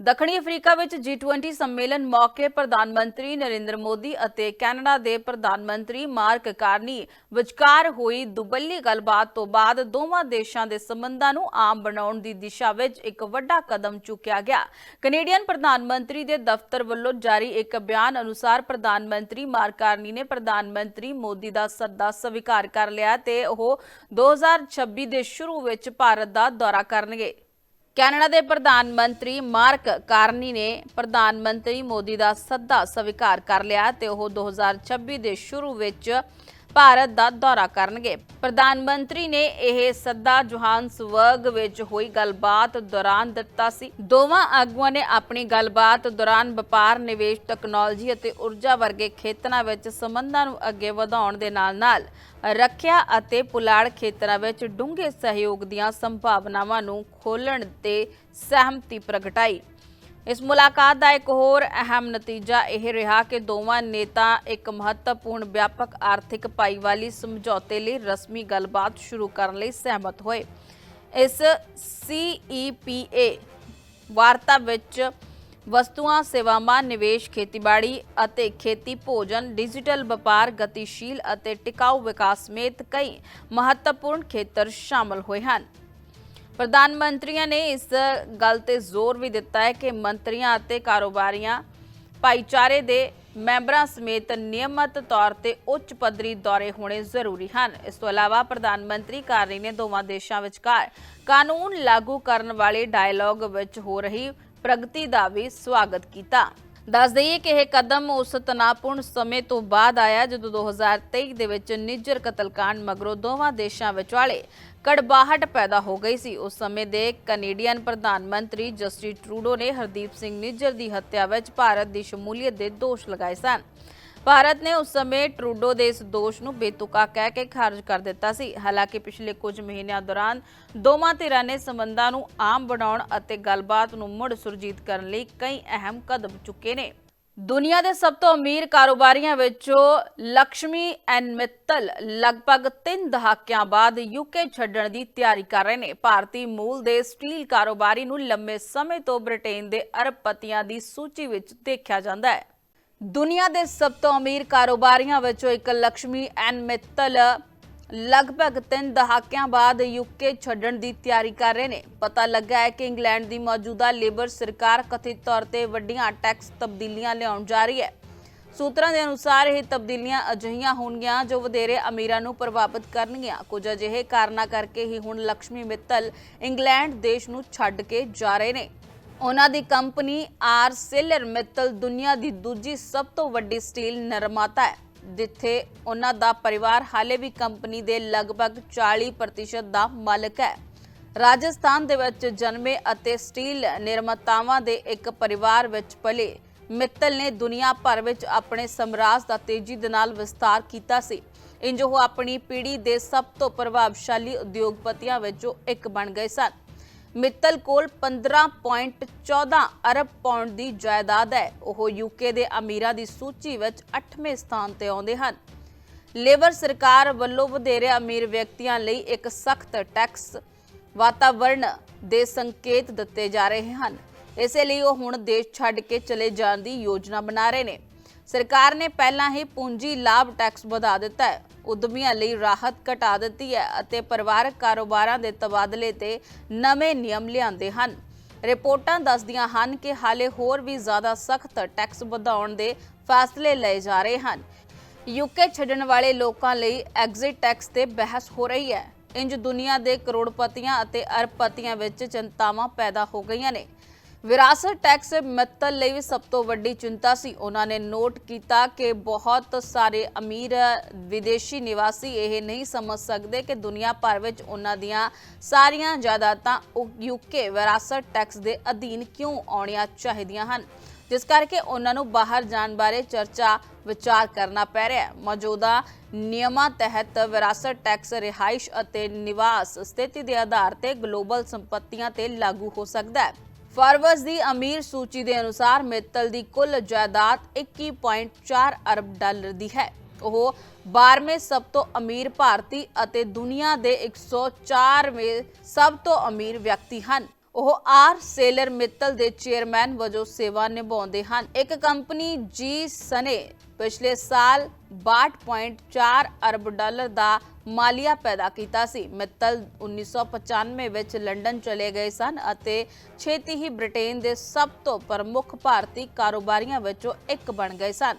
ਦੱਖਣੀ ਅਫਰੀਕਾ ਵਿੱਚ G20 ਸੰਮੇਲਨ ਮੌਕੇ ਪ੍ਰਧਾਨ ਮੰਤਰੀ ਨਰਿੰਦਰ ਮੋਦੀ ਅਤੇ ਕੈਨੇਡਾ ਦੇ ਪ੍ਰਧਾਨ ਮੰਤਰੀ ਮਾਰਕ ਕਾਰਨੀ ਵਿਚਕਾਰ ਹੋਈ ਦੁਬੱਲੀ ਗੱਲਬਾਤ ਤੋਂ ਬਾਅਦ ਦੋਵਾਂ ਦੇਸ਼ਾਂ ਦੇ ਸਬੰਧਾਂ ਨੂੰ ਆਮ ਬਣਾਉਣ ਦੀ ਦਿਸ਼ਾ ਵਿੱਚ ਇੱਕ ਵੱਡਾ ਕਦਮ ਚੁੱਕਿਆ ਗਿਆ। ਕੈਨੇਡੀਅਨ ਪ੍ਰਧਾਨ ਮੰਤਰੀ ਦੇ ਦਫ਼ਤਰ ਵੱਲੋਂ ਜਾਰੀ ਇੱਕ ਬਿਆਨ ਅਨੁਸਾਰ ਪ੍ਰਧਾਨ ਮੰਤਰੀ ਮਾਰਕ ਕਾਰਨੀ ਨੇ ਪ੍ਰਧਾਨ ਮੰਤਰੀ ਮੋਦੀ ਦਾ ਸੱਦਾ ਸਵੀਕਾਰ ਕਰ ਲਿਆ ਤੇ ਉਹ 2026 ਦੇ ਸ਼ੁਰੂ ਵਿੱਚ ਭਾਰਤ ਦਾ ਦੌਰਾ ਕਰਨਗੇ। ਕੈਨੇਡਾ ਦੇ ਪ੍ਰਧਾਨ ਮੰਤਰੀ ਮਾਰਕ ਕਾਰਨੀ ਨੇ ਪ੍ਰਧਾਨ ਮੰਤਰੀ ਮੋਦੀ ਦਾ ਸੱਦਾ ਸਵੀਕਾਰ ਕਰ ਲਿਆ ਤੇ ਉਹ 2026 ਦੇ ਸ਼ੁਰੂ ਵਿੱਚ ਭਾਰਤ ਦਾ ਦੌਰਾ ਕਰਨਗੇ। ਪ੍ਰਧਾਨ ਮੰਤਰੀ ਨੇ ਇਹ ਸੱਦਾ ਜੋਹਾਨਸਬਰਗ ਵਿੱਚ ਹੋਈ ਗੱਲਬਾਤ ਦੌਰਾਨ ਦਿੱਤਾ ਸੀ। ਦੋਵਾਂ ਆਗੂਆਂ ਨੇ ਆਪਣੀ ਗੱਲਬਾਤ ਦੌਰਾਨ ਵਪਾਰ, ਨਿਵੇਸ਼, ਟੈਕਨੋਲੋਜੀ ਅਤੇ ਊਰਜਾ ਵਰਗੇ ਖੇਤਰਾਂ ਵਿੱਚ ਸੰਬੰਧਾਂ ਨੂੰ ਅੱਗੇ ਵਧਾਉਣ ਦੇ ਨਾਲ-ਨਾਲ ਰੱਖਿਆ ਅਤੇ ਪੁਲਾੜ ਖੇਤਰਾਂ ਵਿੱਚ ਡੂੰਘੇ ਸਹਿਯੋਗ ਦੀਆਂ ਸੰਭਾਵਨਾਵਾਂ ਨੂੰ ਖੋਲ੍ਹਣ ਤੇ ਸਹਿਮਤੀ ਪ੍ਰਗਟਾਈ। ਇਸ ਮੁਲਾਕਾਤ ਦਾ ਇੱਕ ਹੋਰ ਅਹਿਮ ਨਤੀਜਾ ਇਹ ਰਿਹਾ ਕਿ ਦੋਵਾਂ ਨੇਤਾ ਇੱਕ ਮਹੱਤਵਪੂਰਨ ਵਿਆਪਕ ਆਰਥਿਕ ਭਾਈਵਾਲੀ ਸਮਝੌਤੇ ਲਈ ਰਸਮੀ ਗੱਲਬਾਤ ਸ਼ੁਰੂ ਕਰਨ ਲਈ ਸਹਿਮਤ ਹੋਏ। ਇਸ CEPA ਵਾਰਤਾ ਵਿੱਚ ਵਸਤੂਆਂ, ਸੇਵਾਵਾਂ, ਨਿਵੇਸ਼, ਖੇਤੀਬਾੜੀ ਅਤੇ ਖੇਤੀ ਭੋਜਨ, ਡਿਜੀਟਲ ਵਪਾਰ, ਗਤੀਸ਼ੀਲ ਅਤੇ ਟਿਕਾਊ ਵਿਕਾਸ ਸਮੇਤ ਕਈ ਮਹੱਤਵਪੂਰਨ ਖੇਤਰ ਸ਼ਾਮਲ ਹੋਏ ਹਨ। ਪ੍ਰਧਾਨ ਮੰਤਰੀਆਂ ਨੇ ਇਸ ਗੱਲ ਤੇ ਜ਼ੋਰ ਵੀ ਦਿੱਤਾ ਹੈ ਕਿ ਮੰਤਰੀਆਂ ਅਤੇ ਕਾਰੋਬਾਰੀਆਂ ਭਾਈਚਾਰੇ ਦੇ ਮੈਂਬਰਾਂ ਸਮੇਤ ਨਿਯਮਤ ਤੌਰ ਤੇ ਉੱਚ ਪੱਧਰੀ ਦੌਰੇ ਹੋਣੇ ਜ਼ਰੂਰੀ ਹਨ। ਇਸ ਤੋਂ ਇਲਾਵਾ ਪ੍ਰਧਾਨ ਮੰਤਰੀ ਕਾਰਨੀ ਨੇ ਦੋਵਾਂ ਦੇਸ਼ਾਂ ਵਿਚਕਾਰ ਕਾਨੂੰਨ ਲਾਗੂ ਕਰਨ ਵਾਲੇ ਡਾਇਲਾਗ ਵਿੱਚ ਹੋ ਰਹੀ ਪ੍ਰਗਤੀ ਦਾ ਵੀ ਸਵਾਗਤ ਕੀਤਾ। ਦੱਸ ਦਈਏ ਕਿ ਇਹ ਕਦਮ ਉਸ ਤਣਾਅਪੂਰਨ ਸਮੇਂ ਤੋਂ ਬਾਅਦ ਆਇਆ ਜਦੋਂ 2023 ਦੇ ਵਿੱਚ ਨਿੱਜਰ ਕਤਲकांड ਮਗਰੋਂ ਦੋਵਾਂ ਦੇਸ਼ਾਂ ਵਿਚਾਲੇ ਕੜਬਾਹਟ ਪੈਦਾ ਹੋ ਗਈ ਸੀ। ਉਸ ਸਮੇਂ ਦੇ ਕੈਨੇਡੀਅਨ ਪ੍ਰਧਾਨ ਮੰਤਰੀ ਜਸਟਿਨ ਟਰੂਡੋ ਨੇ ਹਰਦੀਪ ਸਿੰਘ ਨਿੱਜਰ ਦੀ ਹੱਤਿਆ ਵਿੱਚ ਭਾਰਤ ਦੀ ਸ਼ਮੂਲੀਅਤ ਦੇ ਦੋਸ਼ ਲਗਾਏ ਸਨ। ਭਾਰਤ ਨੇ ਉਸ ਸਮੇਂ ਟਰੂਡੋ ਦੇ ਇਸ ਦੋਸ਼ ਨੂੰ ਬੇਤੁਕਾ ਕਹਿ ਕੇ ਖਾਰਜ ਕਰ ਦਿੱਤਾ ਸੀ। ਹਾਲਾਂਕਿ ਪਿਛਲੇ ਕੁਝ ਮਹੀਨਿਆਂ ਦੌਰਾਨ ਦੋਵਾਂ ਧਿਰਾਂ ਨੇ ਸੰਬੰਧਾਂ ਨੂੰ ਆਮ ਬਣਾਉਣ ਅਤੇ ਗੱਲਬਾਤ ਨੂੰ ਮੁੜ ਸੁਰਜੀਤ ਕਰਨ ਲਈ ਕਈ ਅਹਿਮ ਕਦਮ ਚੁੱਕੇ ਨੇ। ਦੁਨੀਆ ਦੇ ਸਭ ਤੋਂ ਅਮੀਰ ਕਾਰੋਬਾਰੀਆਂ ਵਿੱਚੋਂ ਲక్ష్ਮੀ ਐਨ ਮਿੱਤਲ ਲਗਭਗ 3 ਦਹਾਕਿਆਂ ਬਾਅਦ ਯੂਕੇ ਛੱਡਣ ਦੀ ਤਿਆਰੀ ਕਰ ਰਹੇ ਨੇ। ਭਾਰਤੀ ਮੂਲ ਦੇ ਸਟੀਲ ਕਾਰੋਬਾਰੀ ਨੂੰ ਲੰਮੇ ਸਮੇਂ ਤੋਂ ਬ੍ਰਿਟੇਨ ਦੇ ਅਰਬਪਤੀਆਂ ਦੀ ਸੂਚੀ ਵਿੱਚ ਦੇਖਿਆ ਜਾਂਦਾ ਹੈ। ਦੁਨੀਆ ਦੇ ਸਭ ਤੋਂ ਅਮੀਰ ਕਾਰੋਬਾਰੀਆਂ ਵਿੱਚੋਂ ਇੱਕ ਲక్ష్ਮੀ ਐਨ ਮਿੱਤਲ ਲਗਭਗ 3 ਦਹਾਕਿਆਂ ਬਾਅਦ ਯੂਕੇ ਛੱਡਣ ਦੀ ਤਿਆਰੀ ਕਰ ਰਹੇ ਨੇ। ਪਤਾ ਲੱਗਾ ਹੈ ਕਿ ਇੰਗਲੈਂਡ ਦੀ ਮੌਜੂਦਾ ਲੇਬਰ ਸਰਕਾਰ ਕਥਿਤ ਤੌਰ ਤੇ ਵੱਡੀਆਂ ਟੈਕਸ ਤਬਦੀਲੀਆਂ ਲਿਆਉਣ ਜਾ ਰਹੀ ਹੈ। ਸੂਤਰਾਂ ਦੇ ਅਨੁਸਾਰ ਇਹ ਤਬਦੀਲੀਆਂ ਅਜਿਹੀਆਂ ਹੋਣਗੀਆਂ ਜੋ ਵਧੇਰੇ ਅਮੀਰਾਂ ਨੂੰ ਪ੍ਰਭਾਵਿਤ ਕਰਨਗੀਆਂ। ਕੁਝ ਅਜਿਹੇ ਕਾਰਨਾਂ ਕਰਕੇ ਹੀ ਹੁਣ ਲక్ష్ਮੀ ਮਿੱਤਲ ਇੰਗਲੈਂਡ ਦੇਸ਼ ਨੂੰ ਛੱਡ ਕੇ ਜਾ ਰਹੇ ਨੇ। ਉਹਨਾਂ ਦੀ ਕੰਪਨੀ ਆਰ ਸਿਲਰ ਮਿੱਤਲ ਦੁਨੀਆ ਦੀ ਦੂਜੀ ਸਭ ਤੋਂ ਵੱਡੀ ਸਟੀਲ ਨਿਰਮਾਤਾ ਹੈ। ਜਿੱਥੇ ਉਹਨਾਂ ਦਾ ਪਰਿਵਾਰ ਹਾਲੇ ਵੀ ਕੰਪਨੀ ਦੇ ਲਗਭਗ 40% ਦਾ ਮਾਲਕ ਹੈ। ਰਾਜਸਥਾਨ ਦੇ ਵਿੱਚ ਜਨਮੇ ਅਤੇ ਸਟੀਲ ਨਿਰਮਾਤਾਵਾਂ ਦੇ ਇੱਕ ਪਰਿਵਾਰ ਵਿੱਚ ਪਲੇ ਮਿੱਤਲ ਨੇ ਦੁਨੀਆ ਭਰ ਵਿੱਚ ਆਪਣੇ ਸਮਰਾਜ ਦਾ ਤੇਜ਼ੀ ਦੇ ਨਾਲ ਵਿਸਤਾਰ ਕੀਤਾ ਸੀ। ਇੰਜ ਉਹ ਆਪਣੀ ਪੀੜ੍ਹੀ ਦੇ ਸਭ ਤੋਂ ਪ੍ਰਭਾਵਸ਼ਾਲੀ ਉਦਯੋਗਪਤੀਆਂ ਵਿੱਚੋਂ ਇੱਕ ਬਣ ਗਏ ਸਨ। ਮਿੱਤਲ ਕੋਲ 15.14 ਅਰਬ ਪਾਉਂਡ ਦੀ ਜਾਇਦਾਦ ਹੈ। ਉਹ ਯੂਕੇ ਦੇ ਅਮੀਰਾਂ ਦੀ ਸੂਚੀ ਵਿੱਚ 8ਵੇਂ ਸਥਾਨ ਤੇ ਆਉਂਦੇ ਹਨ। ਲੇਬਰ ਸਰਕਾਰ ਵੱਲੋਂ ਵਧੇਰੇ ਅਮੀਰ ਵਿਅਕਤੀਆਂ ਲਈ ਇੱਕ ਸਖਤ ਟੈਕਸ ਵਾਤਾਵਰਣ ਦੇ ਸੰਕੇਤ ਦਿੱਤੇ ਜਾ ਰਹੇ ਹਨ। ਇਸੇ ਲਈ ਉਹ ਹੁਣ ਦੇਸ਼ ਛੱਡ ਕੇ ਚਲੇ ਜਾਣ ਦੀ ਯੋਜਨਾ ਬਣਾ ਰਹੇ ਨੇ। ਸਰਕਾਰ ਨੇ ਪਹਿਲਾਂ ਹੀ ਪੂੰਜੀ ਲਾਭ ਟੈਕਸ ਵਧਾ ਦਿੱਤਾ ਹੈ। ਉਦਮੀਆਂ ਲਈ ਰਾਹਤ ਘਟਾ ਦਿੱਤੀ ਹੈ ਅਤੇ ਪਰਿਵਾਰਕ ਕਾਰੋਬਾਰਾਂ ਦੇ ਤਬਾਦਲੇ ਤੇ ਨਵੇਂ ਨਿਯਮ ਲਿਆਂਦੇ ਹਨ। ਰਿਪੋਰਟਾਂ ਦੱਸਦੀਆਂ ਹਨ ਕਿ ਹਾਲੇ ਹੋਰ ਵੀ ਜ਼ਿਆਦਾ ਸਖਤ ਟੈਕਸ ਵਧਾਉਣ ਦੇ ਫੈਸਲੇ ਲਏ ਜਾ ਰਹੇ ਹਨ। ਯੂਕੇ ਛੱਡਣ ਵਾਲੇ ਲੋਕਾਂ ਲਈ ਐਗਜ਼ਿਟ ਟੈਕਸ ਤੇ ਬਹਿਸ ਹੋ ਰਹੀ ਹੈ। ਇੰਜ ਦੁਨੀਆ ਦੇ ਕਰੋੜਪਤੀਆਂ ਅਤੇ ਅਰਬਪਤੀਆਂ ਵਿੱਚ ਚਿੰਤਾਵਾਂ ਪੈਦਾ ਹੋ ਗਈਆਂ ਨੇ। ਵਿਰਾਸਤ ਟੈਕਸ ਮਿੱਤਲ ਲਈ ਵੀ ਸਭ ਤੋਂ ਵੱਡੀ ਚਿੰਤਾ ਸੀ। ਉਹਨਾਂ ਨੇ ਨੋਟ ਕੀਤਾ ਕਿ ਬਹੁਤ ਸਾਰੇ ਅਮੀਰ ਵਿਦੇਸ਼ੀ ਨਿਵਾਸੀ ਇਹ ਨਹੀਂ ਸਮਝ ਸਕਦੇ ਕਿ ਦੁਨੀਆ ਭਰ ਵਿੱਚ ਉਹਨਾਂ ਦੀਆਂ ਸਾਰੀਆਂ ਜਾਇਦਾਦਾਂ ਯੂਕੇ ਵਿਰਾਸਤ ਟੈਕਸ ਦੇ ਅਧੀਨ ਕਿਉਂ ਆਉਣੀਆਂ ਚਾਹੀਦੀਆਂ ਹਨ? ਜਿਸ ਕਰਕੇ ਉਹਨਾਂ ਨੂੰ ਬਾਹਰ ਜਾਣ ਬਾਰੇ ਚਰਚਾ ਵਿਚਾਰ ਕਰਨਾ ਪੈ ਰਿਹਾ ਹੈ। ਮੌਜੂਦਾ ਨਿਯਮਾਂ ਤਹਿਤ ਵਿਰਾਸਤ ਟੈਕਸ ਰਿਹਾਇਸ਼ ਅਤੇ ਨਿਵਾਸ ਸਥਿਤੀ ਦੇ ਆਧਾਰ ਤੇ ਗਲੋਬਲ ਸੰਪਤੀਆਂ ਤੇ ਲਾਗੂ ਹੋ ਸਕਦਾ ਹੈ। ਫਾਰਵਰਸ ਦੀ ਅਮੀਰ ਸੂਚੀ ਦੇ ਅਨੁਸਾਰ ਮਿੱਤਲ ਦੀ ਕੁੱਲ ਜਾਇਦਾਦ 21.4 ਅਰਬ ਡਾਲਰ ਦੀ ਹੈ। ਉਹ 12ਵੇਂ ਸਭ ਤੋਂ ਅਮੀਰ ਭਾਰਤੀ ਅਤੇ ਦੁਨੀਆ ਦੇ 104ਵੇਂ ਸਭ ਤੋਂ ਅਮੀਰ ਵਿਅਕਤੀ ਹਨ। ਉਹ ਆਰ ਸੇਲਰ ਮਿੱਤਲ ਦੇ ਚੇਅਰਮੈਨ ਵਜੋਂ ਸੇਵਾ ਨਿਭਾਉਂਦੇ ਹਨ। ਇੱਕ ਕੰਪਨੀ ਜੀ ਸਨੇ ਪਿਛਲੇ ਸਾਲ 62.4 ਅਰਬ ਡਾਲਰ ਦਾ ਮਾਲੀਆ ਪੈਦਾ ਕੀਤਾ ਸੀ। ਮਿੱਤਲ 1995 ਵਿੱਚ ਲੰਡਨ ਚਲੇ ਗਏ ਸਨ ਅਤੇ ਛੇਤੀ ਹੀ ਬ੍ਰਿਟੇਨ ਦੇ ਸਭ ਤੋਂ ਪ੍ਰਮੁੱਖ ਭਾਰਤੀ ਕਾਰੋਬਾਰੀਆਂ ਵਿੱਚੋਂ ਇੱਕ ਬਣ ਗਏ ਸਨ।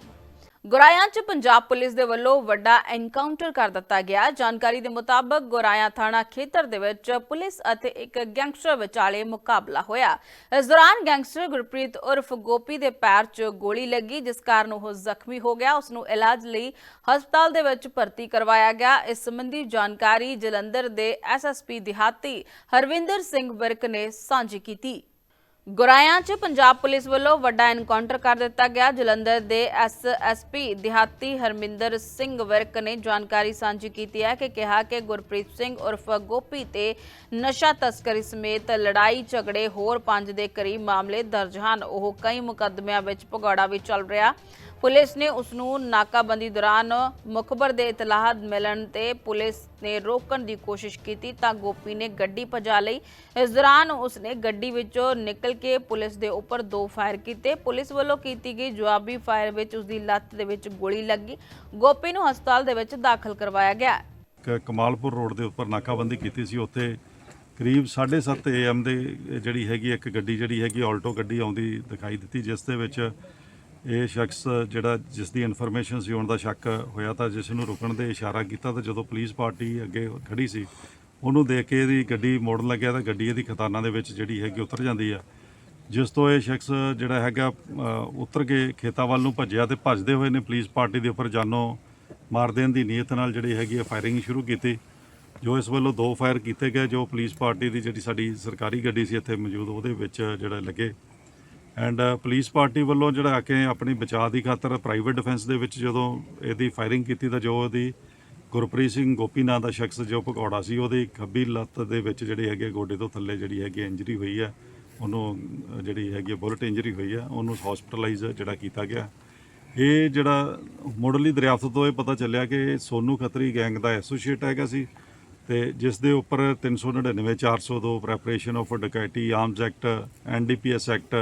ਗੁਰਾਇਆਂ 'ਚ ਪੰਜਾਬ ਪੁਲਿਸ ਦੇ ਵੱਲੋਂ ਵੱਡਾ ਐਨਕਾਊਂਟਰ ਕਰ ਦਿੱਤਾ ਗਿਆ। ਜਾਣਕਾਰੀ ਦੇ ਮੁਤਾਬਕ ਗੁਰਾਇਆਂ ਥਾਣਾ ਖੇਤਰ ਦੇ ਵਿੱਚ ਪੁਲਿਸ ਅਤੇ ਇੱਕ ਗੈਂਗਸਟਰ ਵਿਚਾਲੇ ਮੁਕਾਬਲਾ ਹੋਇਆ। ਇਸ ਦੌਰਾਨ ਗੈਂਗਸਟਰ ਗੁਰਪ੍ਰੀਤ ਉਰਫ ਗੋਪੀ ਦੇ ਪੈਰ 'ਚ ਗੋਲੀ ਲੱਗੀ, ਜਿਸ ਕਾਰਨ ਉਹ ਜ਼ਖਮੀ ਹੋ ਗਿਆ। ਉਸ ਨੂੰ ਇਲਾਜ ਲਈ ਹਸਪਤਾਲ ਦੇ ਵਿੱਚ ਭਰਤੀ ਕਰਵਾਇਆ ਗਿਆ। ਇਸ ਸੰਬੰਧੀ ਜਾਣਕਾਰੀ ਜਲੰਧਰ ਦੇ ਐਸਐਸਪੀ ਦਿਹਾਤੀ ਹਰਵਿੰਦਰ ਸਿੰਘ ਵਿਰਕ ਨੇ ਸਾਂਝੀ ਕੀਤੀ। ਗੁਰਾਇਆਂ 'ਚ ਪੰਜਾਬ ਪੁਲਿਸ ਵੱਲੋਂ ਵੱਡਾ ਐਨਕਾਊਂਟਰ ਕਰ ਦਿੱਤਾ ਗਿਆ। ਜਲੰਧਰ ਦੇ ਐਸਐਸਪੀ ਦਿਹਾਤੀ ਹਰਮਿੰਦਰ ਸਿੰਘ ਵਿਰਕ ਨੇ ਜਾਣਕਾਰੀ ਸਾਂਝੀ ਕੀਤੀ ਹੈ ਕਿ ਕਿਹਾ ਕਿ ਗੁਰਪ੍ਰੀਤ ਸਿੰਘ ਉਰਫ ਗੋਪੀ ਤੇ ਨਸ਼ਾ ਤਸਕਰੀ ਸਮੇਤ ਲੜਾਈ ਝਗੜੇ ਹੋਰ ਪੰਜ ਦੇ ਕਰੀਬ ਮਾਮਲੇ ਦਰਜ ਹਨ। ਉਹ ਕਈ ਮੁਕੱਦਮਿਆਂ ਵਿੱਚ ਭਗੌੜਾ ਵੀ ਚੱਲ ਰਿਹਾ। ਪੁਲਿਸ ਨੇ ਉਸ ਨੂੰ ਨਾਕਾਬੰਦੀ ਦੌਰਾਨ ਮੁਖਬਰ ਦੇ ਇਤਲਾਹ ਮਿਲਣ ਤੇ ਪੁਲਿਸ ਨੇ ਰੋਕਣ ਦੀ ਕੋਸ਼ਿਸ਼ ਕੀਤੀ ਤਾਂ ਗੋਪੀ ਨੇ ਗੱਡੀ ਭਜਾ ਲਈ। ਇਸ ਦੌਰਾਨ ਉਸ ਨੇ ਗੱਡੀ ਵਿੱਚੋਂ ਨਿਕਲ ਕੇ ਪੁਲਿਸ ਦੇ ਉੱਪਰ ਦੋ ਫਾਇਰ ਕੀਤੇ। ਪੁਲਿਸ ਵੱਲੋਂ ਕੀਤੀ ਗਈ ਜਵਾਬੀ ਫਾਇਰ ਵਿੱਚ ਉਸ ਦੀ ਲੱਤ ਦੇ ਵਿੱਚ ਗੋਲੀ ਲੱਗੀ। ਗੋਪੀ ਨੂੰ ਹਸਪਤਾਲ ਦੇ ਵਿੱਚ ਦਾਖਲ ਕਰਵਾਇਆ ਗਿਆ। ਕ- ਕਮਾਲਪੁਰ ਰੋਡ ਦੇ ਉੱਪਰ ਨਾਕਾਬੰਦੀ ਕੀਤੀ ਸੀ। ਉੱਥੇ ਕਰੀਬ 7:30 ਏਐਮ ਦੇ ਜਿਹੜੀ ਹੈਗੀ ਇੱਕ ਗੱਡੀ ਜਿਹੜੀ ਹੈਗੀ, ਆਲਟੋ ਗੱਡੀ ਆਉਂਦੀ ਦਿਖਾਈ ਦਿੱਤੀ, ਜਿਸ ਦੇ ਵਿੱਚ ਇਹ ਸ਼ਖਸ ਜਿਹੜਾ ਜਿਸ ਦੀ ਇਨਫੋਰਮੇਸ਼ਨ ਸੀ ਉਹਨਾਂ ਦਾ ਸ਼ੱਕ ਹੋਇਆ ਤਾਂ ਜਿਸ ਨੂੰ ਰੁਕਣ ਦੇ ਇਸ਼ਾਰਾ ਕੀਤਾ ਤਾਂ ਜਦੋਂ ਪੁਲਿਸ ਪਾਰਟੀ ਅੱਗੇ ਖੜੀ ਸੀ, ਉਹਨੂੰ ਦੇਖ ਕੇ ਇਹਦੀ ਗੱਡੀ ਮੋੜਨ ਲੱਗਿਆ ਤਾਂ ਗੱਡੀ ਇਹਦੀ ਖਤਾਨਾਂ ਦੇ ਵਿੱਚ ਜਿਹੜੀ ਹੈਗੀ ਉਤਰ ਜਾਂਦੀ ਆ। ਜਿਸ ਤੋਂ ਇਹ ਸ਼ਖਸ ਜਿਹੜਾ ਹੈਗਾ ਉਤਰ ਕੇ ਖੇਤਾਂ ਵੱਲ ਨੂੰ ਭੱਜਿਆ ਤੇ ਭੱਜਦੇ ਹੋਏ ਨੇ ਪੁਲਿਸ ਪਾਰਟੀ ਦੇ ਉੱਪਰ ਜਾਨੋਂ ਮਾਰ ਦੇਣ ਦੀ ਨੀਅਤ ਨਾਲ ਜਿਹੜੀ ਹੈਗੀ ਆ ਫਾਇਰਿੰਗ ਸ਼ੁਰੂ ਕੀਤੀ, ਜੋ ਇਸ ਵੱਲੋਂ ਦੋ ਫਾਇਰ ਕੀਤੇ ਗਏ, ਜੋ ਪੁਲਿਸ ਪਾਰਟੀ ਦੀ ਜਿਹੜੀ ਸਾਡੀ ਸਰਕਾਰੀ ਗੱਡੀ ਸੀ ਇੱਥੇ ਮੌਜੂਦ, ਉਹਦੇ ਵਿੱਚ ਜਿਹੜਾ ਲੱਗੇ। ਐਂਡ ਪੁਲਿਸ ਪਾਰਟੀ ਵੱਲੋਂ ਜਿਹੜਾ ਆ ਕੇ ਆਪਣੀ ਬਚਾਅ ਦੀ ਖਾਤਰ ਪ੍ਰਾਈਵੇਟ ਡਿਫੈਂਸ ਦੇ ਵਿੱਚ ਜਦੋਂ ਇਹਦੀ ਫਾਇਰਿੰਗ ਕੀਤੀ ਤਾਂ ਜੋ ਉਹਦੀ ਗੁਰਪ੍ਰੀਤ ਸਿੰਘ ਗੋਪੀ ਨਾਂ ਦਾ ਸ਼ਖਸ ਜੋ ਭਗੌੜਾ ਸੀ, ਉਹਦੀ ਖੱਬੀ ਲੱਤ ਦੇ ਵਿੱਚ ਜਿਹੜੀ ਹੈਗੇ ਗੋਡੇ ਤੋਂ ਥੱਲੇ ਜਿਹੜੀ ਹੈਗੀ ਇੰਜਰੀ ਹੋਈ ਹੈ ਉਹਨੂੰ ਜਿਹੜੀ ਹੈਗੀ ਬੁਲਟ ਇੰਜਰੀ ਹੋਈ ਹੈ ਉਹਨੂੰ ਹਸਪੀਟਲਾਈਜ਼ ਜਿਹੜਾ ਕੀਤਾ ਗਿਆ। ਇਹ ਜਿਹੜਾ ਮੁੱਢਲੀ ਦਰਿਆਫਤ ਤੋਂ ਇਹ ਪਤਾ ਚੱਲਿਆ ਕਿ ਇਹ ਸੋਨੂ ਖੱਤਰੀ ਗੈਂਗ ਦਾ ਐਸੋਸੀਏਟ ਹੈਗਾ ਸੀ ਤੇ ਜਿਸ ਦੇ ਉੱਪਰ 399 402 preparation of dacoity arms act NDPS act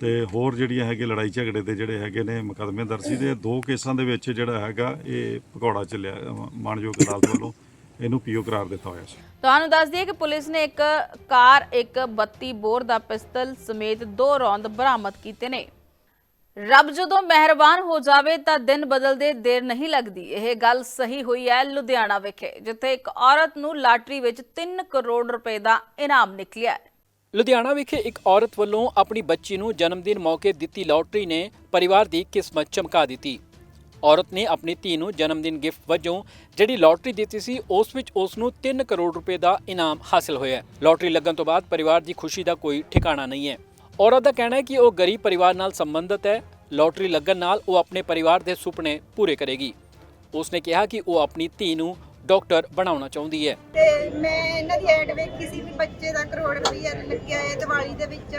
ਤੇ ਹੋਰ ਜਿਹੜੀਆਂ ਹੈਗੇ ਲੜਾਈ ਝਗੜੇ ਦੇ ਜਿਹੜੇ ਹੈਗੇ ਨੇ ਮੁਕੱਦਮੇ ਦਰਜ ਦੇ ਦੋ ਕੇਸਾਂ ਦੇ ਵਿੱਚ ਜਿਹੜਾ ਹੈਗਾ ਇਹ ਭਗੌੜਾ ਚੱਲਿਆ ਅ, ਅਦਾਲਤ ਵੱਲੋਂ ਇਹਨੂੰ ਪੀਓ ਕਰਾਰ ਦਿੱਤਾ ਹੋਇਆ ਸੀ। ਤੁਹਾਨੂੰ ਦੱਸ ਦਈਏ ਕਿ ਪੁਲਿਸ ਨੇ ਇੱਕ ਕਾਰ ਇੱਕ 32 ਬੋਰ ਦਾ ਪਿਸਤਲ ਸਮੇਤ ਦੋ ਰੌਂਦ ਬਰਾਮਦ ਕੀਤੇ ਨੇ। ਰੱਬ ਜਦੋਂ ਮਿਹਰਬਾਨ ਹੋ ਜਾਵੇ ਤਾਂ ਦਿਨ ਬਦਲਦੇ ਦੇਰ ਨਹੀਂ ਲੱਗਦੀ। ਇਹ ਗੱਲ ਸਹੀ ਹੋਈ ਹੈ ਲੁਧਿਆਣਾ ਵਿਖੇ ਜਿੱਥੇ ਇੱਕ ਔਰਤ ਨੂੰ ਲਾਟਰੀ ਵਿੱਚ 3 ਕਰੋੜ ਰੁਪਏ ਦਾ ਇਨਾਮ ਨਿਕਲਿਆ ਹੈ। ਲੁਧਿਆਣਾ ਵਿਖੇ ਇੱਕ ਔਰਤ ਵੱਲੋਂ ਆਪਣੀ ਬੱਚੀ ਨੂੰ ਜਨਮ ਦਿਨ ਮੌਕੇ ਦਿੱਤੀ ਲਾਟਰੀ ਨੇ ਪਰਿਵਾਰ ਦੀ ਕਿਸਮਤ ਚਮਕਾ ਦਿੱਤੀ। ਔਰਤ ਨੇ ਆਪਣੀ ਧੀ ਨੂੰ ਜਨਮ ਦਿਨ ਗਿਫਟ ਵਜੋਂ ਜਿਹੜੀ ਲਾਟਰੀ ਦਿੱਤੀ ਸੀ, ਉਸ ਵਿੱਚ ਉਸ ਨੂੰ 3 ਕਰੋੜ ਰੁਪਏ ਦਾ ਇਨਾਮ ਹਾਸਲ ਹੋਇਆ ਹੈ। ਲਾਟਰੀ ਲੱਗਣ ਤੋਂ ਬਾਅਦ ਪਰਿਵਾਰ ਦੀ ਖੁਸ਼ੀ ਦਾ ਕੋਈ ਠਿਕਾਣਾ ਨਹੀਂ ਹੈ। ਔਰਤ ਦਾ ਕਹਿਣਾ ਹੈ ਕਿ ਉਹ ਗਰੀਬ ਪਰਿਵਾਰ ਨਾਲ ਸੰਬੰਧਿਤ ਹੈ। ਲਾਟਰੀ ਲੱਗਣ ਨਾਲ ਉਹ ਆਪਣੇ ਪਰਿਵਾਰ ਦੇ ਸੁਪਨੇ ਪੂਰੇ ਕਰੇਗੀ। ਉਸਨੇ ਕਿਹਾ ਕਿ ਉਹ ਆਪਣੀ ਧੀ ਨੂੰ ਡਾਕਟਰ ਬਣਾਉਣਾ ਚਾਹੁੰਦੀ ਹੈ। ਤੇ ਮੈਂ ਇਹਨਾਂ ਦੀ ਐਡ ਵੇਖੀ ਸੀ ਵੀ ਬੱਚੇ ਦਾ ਕਰੋੜ ਰੁਪਈਆ ਲੱਗਿਆ ਹੈ ਦੀਵਾਲੀ ਦੇ ਵਿੱਚ।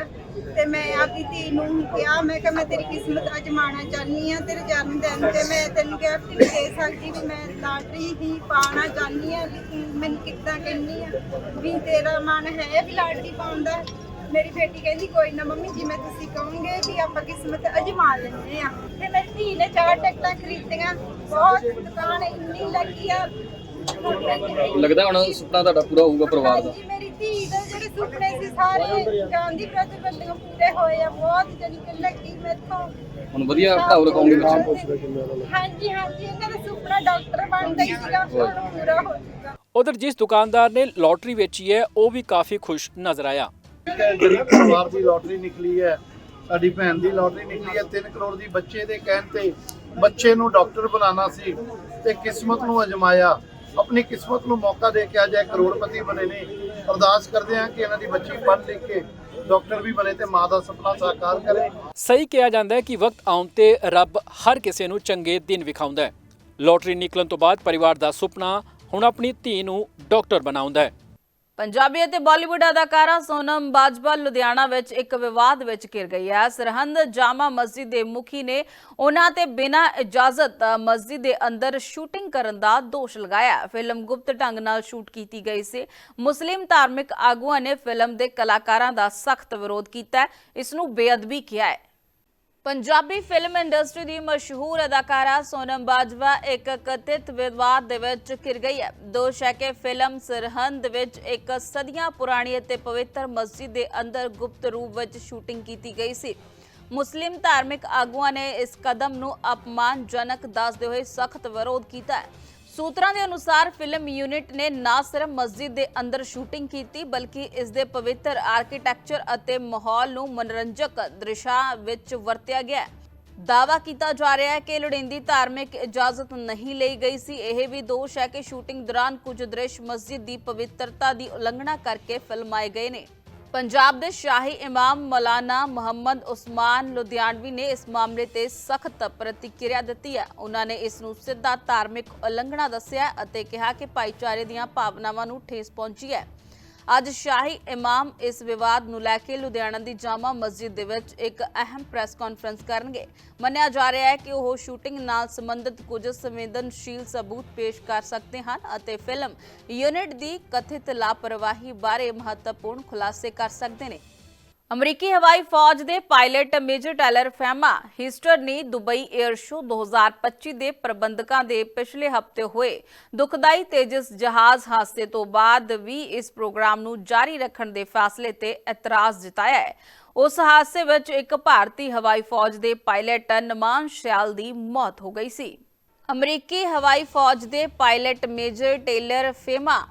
ਤੇ ਮੈਂ ਆਪਣੀ ਧੀ ਨੂੰ ਕਿਹਾ, ਮੈਂ ਕਿਹਾ, ਮੈਂ ਤੇਰੀ ਕਿਸਮਤ ਅਜਮਾਉਣਾ ਚਾਹਨੀ ਆ ਤੇਰੇ ਜਨਮ ਦਿਨ ਤੇ ਮੈਂ ਤੈਨੂੰ ਗਿਫਟ ਨਹੀਂ ਦੇ ਸਕਦੀ ਵੀ ਮੈਂ ਲਾਟਰੀ ਹੀ ਪਾਉਣਾ ਚਾਹਨੀ ਆ ਮੈਨੂੰ ਕਿੱਦਾਂ ਕਹਿੰਨੀ ਆ ਵੀ ਤੇਰਾ ਮਨ ਹੈ ਵੀ ਲਾਟਰੀ ਪਾਉਣ ਦਾ? ਮੇਰੀ ਬੇਟੀ ਕਹਿੰਦੀ, ਕੋਈ ਨਾ ਮੰਮੀ ਜੀ ਮੈਂ ਤੁਸੀਂ ਕਹੋਗੇ ਵੀ ਆਪਾਂ ਕਿਸਮਤ ਅਜਮਾ ਲੈਂਦੇ ਆ ਤੇ ਮੇਰੀ ਧੀ ਨੇ ਚਾਰ ਟਿਕਟਾਂ ਖਰੀਦੀਆਂ, ਬਹੁਤ ਦੁਕਾਨ ਇੰਨੀ ਲੱਗੀ ਆ ਲੱਗਦਾ ਹੁਣ ਸੁਪਨਾ ਤੁਹਾਡਾ ਪੂਰਾ ਹੋਊਗਾ ਪਰਿਵਾਰ ਦਾ। ਹਾਂਜੀ, ਮੇਰੀ ਧੀ ਦੇ ਜਿਹੜੇ ਸੁਪਨੇ ਸੀ ਸਾਰੇ ਗਾਂਧੀ ਪ੍ਰਤੀਬੰਧਕ ਪੂਰੇ ਹੋਏ ਆ ਬਹੁਤ ਜਣੀ ਕਿ ਲੱਗੀ ਮੈਥੋਂ। ਹੁਣ ਵਧੀਆ ਪੜਾਉ ਰਖਾਉਂਗੇ ਬੱਚੇ। ਹਾਂਜੀ ਹਾਂਜੀ ਇਹਨਾਂ ਦਾ ਸੁਪਨਾ ਡਾਕਟਰ ਬਣਦਾ ਹੀ ਸੀਗਾ ਹੁਣ ਪੂਰਾ ਹੋ ਚੁੱਕਾ। ਉਧਰ ਜਿਸ ਦੁਕਾਨਦਾਰ ਨੇ ਲਾਟਰੀ ਵੇਚੀ ਹੈ ਉਹ ਵੀ ਕਾਫੀ ਖੁਸ਼ ਨਜ਼ਰ ਆਇਆ। ਪਰਿਵਾਰ ਦੀ ਲੋਟਰੀ ਨਿਕਲੀ ਹੈ ਸਾਡੀ ਭੈਣ ਦੀ ਲੋਟਰੀ ਨਿਕਲੀ ਹੈ 3 ਕਰੋੜ ਦੀ ਬੱਚੇ ਦੇ ਕਹਿਣ ਤੇ ਬੱਚੇ ਨੂੰ ਡਾਕਟਰ ਬਣਾਉਣਾ ਸੀ ਤੇ ਕਿਸਮਤ ਨੂੰ ਅਜਮਾਇਆ। ਆਪਣੀ ਕਿਸਮਤ ਨੂੰ ਮੌਕਾ ਦੇ ਕੇ ਅੱਜ ਇਹ ਕਰੋੜਪਤੀ ਬਣੇ ਨੇ। ਅਰਦਾਸ ਕਰਦੇ ਹਾਂ ਕਿ ਇਹਨਾਂ ਦੀ ਬੱਚੀ ਪੜ੍ਹ ਲਿਖ ਕੇ ਡਾਕਟਰ ਵੀ ਬਣੇ ਤੇ ਮਾਂ ਦਾ ਸੁਪਨਾ ਸਾਕਾਰ ਕਰੇ। ਸਹੀ ਕਿਹਾ ਜਾਂਦਾ ਹੈ ਕਿ ਵਕਤ ਆਉਣ ਤੇ ਰੱਬ ਹਰ ਕਿਸੇ ਨੂੰ ਚੰਗੇ ਦਿਨ ਵਿਖਾਉਂਦਾ ਹੈ। ਲੋਟਰੀ ਨਿਕਲਣ ਤੋਂ ਬਾਅਦ ਪਰਿਵਾਰ ਦਾ ਸੁਪਨਾ ਹੁਣ ਆਪਣੀ ਧੀ ਨੂੰ ਡਾਕਟਰ ਬਣਾਉਂਦਾ ਹੈ। ਪੰਜਾਬੀ ਅਤੇ ਬਾਲੀਵੁੱਡ ਅਦਾਕਾਰਾ ਸੋਨਮ ਬਾਜਵਾ ਲੁਧਿਆਣਾ ਵਿੱਚ ਇੱਕ ਵਿਵਾਦ ਵਿੱਚ ਘਿਰ ਗਈ ਹੈ। ਸਰਹੰਦ ਜਾਮਾ ਮਸਜਿਦ ਦੇ ਮੁਖੀ ਨੇ ਉਹਨਾਂ ਤੇ ਬਿਨਾਂ ਇਜਾਜ਼ਤ ਮਸਜਿਦ ਦੇ ਅੰਦਰ ਸ਼ੂਟਿੰਗ ਕਰਨ ਦਾ ਦੋਸ਼ ਲਗਾਇਆ। ਫਿਲਮ ਗੁਪਤ ਢੰਗ ਨਾਲ ਸ਼ੂਟ ਕੀਤੀ ਗਈ ਸੀ। ਮੁਸਲਿਮ ਧਾਰਮਿਕ ਆਗੂਆਂ ਨੇ ਫਿਲਮ ਦੇ ਕਲਾਕਾਰਾਂ ਦਾ ਸਖਤ ਵਿਰੋਧ ਕੀਤਾ। ਇਸ ਨੂੰ ਬੇਅਦਬੀ ਕਿਹਾ ਹੈ। ਪੰਜਾਬੀ ਫਿਲਮ ਇੰਡਸਟਰੀ ਦੀ ਮਸ਼ਹੂਰ ਅਦਾਕਾਰਾ ਸੋਨਮ ਬਾਜਵਾ ਇੱਕ ਕਥਿਤ ਵਿਵਾਦ ਦੇ ਵਿੱਚ ਘਿਰ ਗਈ ਹੈ। ਦੋਸ਼ ਹੈ ਕਿ ਫਿਲਮ ਸਰਹੰਦ ਵਿੱਚ ਇੱਕ ਸਦੀਆਂ ਪੁਰਾਣੀ ਅਤੇ ਪਵਿੱਤਰ ਮਸਜਿਦ ਦੇ ਅੰਦਰ ਗੁਪਤ ਰੂਪ ਵਿੱਚ ਸ਼ੂਟਿੰਗ ਕੀਤੀ ਗਈ ਸੀ। ਮੁਸਲਿਮ ਧਾਰਮਿਕ ਆਗੂਆਂ ਨੇ ਇਸ ਕਦਮ ਨੂੰ ਅਪਮਾਨਜਨਕ ਦੱਸਦੇ ਹੋਏ ਸਖਤ ਵਿਰੋਧ ਕੀਤਾ ਹੈ। ਸੂਤਰਾਂ ਦੇ ਅਨੁਸਾਰ ਫਿਲਮ ਯੂਨਿਟ ਨੇ ਨਾ ਸਿਰਫ ਮਸਜਿਦ ਦੇ ਅੰਦਰ ਸ਼ੂਟਿੰਗ ਕੀਤੀ, ਬਲਕਿ ਇਸ ਦੇ ਪਵਿੱਤਰ ਆਰਕੀਟੈਕਚਰ ਅਤੇ ਮਾਹੌਲ ਨੂੰ ਮਨੋਰੰਜਕ ਦ੍ਰਿਸ਼ਾਂ ਵਿੱਚ ਵਰਤਿਆ ਗਿਆ ਹੈ। ਦਾਵਾ ਕੀਤਾ ਜਾ ਰਿਹਾ ਹੈ ਕਿ ਲੋੜੀਂਦੀ ਧਾਰਮਿਕ ਇਜਾਜ਼ਤ ਨਹੀਂ ਲਈ ਗਈ ਸੀ। ਇਹ ਵੀ ਦੋਸ਼ ਹੈ ਕਿ ਸ਼ੂਟਿੰਗ ਦੌਰਾਨ ਕੁਝ ਦ੍ਰਿਸ਼ ਮਸਜਿਦ ਦੀ ਪਵਿੱਤਰਤਾ ਦੀ ਉਲੰਘਣਾ ਕਰਕੇ ਫਿਲਮਾਏ ਗਏ ਨੇ। ਪੰਜਾਬ ਦੇ ਸ਼ਾਹੀ ਇਮਾਮ ਮੌਲਾਨਾ ਮੁਹੰਮਦ ਉਸਮਾਨ ਲੁਧਿਆਣਵੀ ਨੇ ਇਸ ਮਾਮਲੇ ਤੇ ਸਖਤ ਪ੍ਰਤੀਕਿਰਿਆ ਦਿੱਤੀ ਹੈ। ਉਹਨਾਂ ਨੇ ਇਸ ਨੂੰ ਸਿੱਧਾ ਧਾਰਮਿਕ ਉਲੰਘਣਾ ਦੱਸਿਆ ਅਤੇ ਕਿਹਾ ਕਿ ਭਾਈਚਾਰੇ ਦੀਆਂ ਭਾਵਨਾਵਾਂ ਨੂੰ ਠੇਸ ਪਹੁੰਚੀ ਹੈ। ਅੱਜ ਸ਼ਾਹੀ ਇਮਾਮ ਇਸ ਵਿਵਾਦ ਨੂੰ ਲੈ ਕੇ ਲੁਧਿਆਣਾ ਦੀ ਜਾਮਾ ਮਸਜਿਦ ਦੇ ਵਿੱਚ ਇੱਕ ਅਹਿਮ ਪ੍ਰੈਸ ਕਾਨਫਰੰਸ ਕਰਨਗੇ। ਮੰਨਿਆ ਜਾ ਰਿਹਾ ਹੈ ਕਿ ਉਹ ਸ਼ੂਟਿੰਗ ਨਾਲ ਸੰਬੰਧਿਤ ਕੁਝ ਸੰਵੇਦਨਸ਼ੀਲ ਸਬੂਤ ਪੇਸ਼ ਕਰ ਸਕਦੇ ਹਨ ਅਤੇ ਫਿਲਮ ਯੂਨਿਟ ਦੀ ਕਥਿਤ ਲਾਪਰਵਾਹੀ ਬਾਰੇ ਮਹੱਤਵਪੂਰਨ ਖੁਲਾਸੇ ਕਰ ਸਕਦੇ ਨੇ। ਅਮਰੀਕੀ ਹਵਾਈ ਫੌਜ ਦੇ ਪਾਇਲਟ ਮੇਜਰ ਟਾਇਲਰ ਫੈਮਾ ਹਿਸਟਰ ਨੇ ਦੁਬਈ 에ਅਰ ਸ਼ੋ 2025 ਦੇ ਪ੍ਰਬੰਧਕਾਂ ਦੇ ਪਿਛਲੇ ਹਫ਼ਤੇ ਹੋਏ। ਦੁਖਦਾਈ ਤੇਜਸ ਜਹਾਜ਼ ਹਾਦਸੇ ਤੋਂ ਬਾਅਦ ਵੀ ਇਸ ਪ੍ਰੋਗਰਾਮ ਨੂੰ ਜਾਰੀ ਰੱਖਣ ਦੇ ਫੈਸਲੇ ਤੇ ਇਤਰਾਜ਼ ਜਤਾਇਆ ਹੈ। ਉਸ ਹਾਦਸੇ ਵਿੱਚ ਇੱਕ ਭਾਰਤੀ ਹਵਾਈ ਫੌਜ ਦੇ ਪਾਇਲਟ ਨਮਾਨ ਸ਼ਿਆਲ ਦੀ ਮੌਤ ਹੋ ਗਈ ਸੀ। ਅਮਰੀਕੀ ਹਵਾਈ ਫੌਜ ਦੇ pilot major Taylor Fema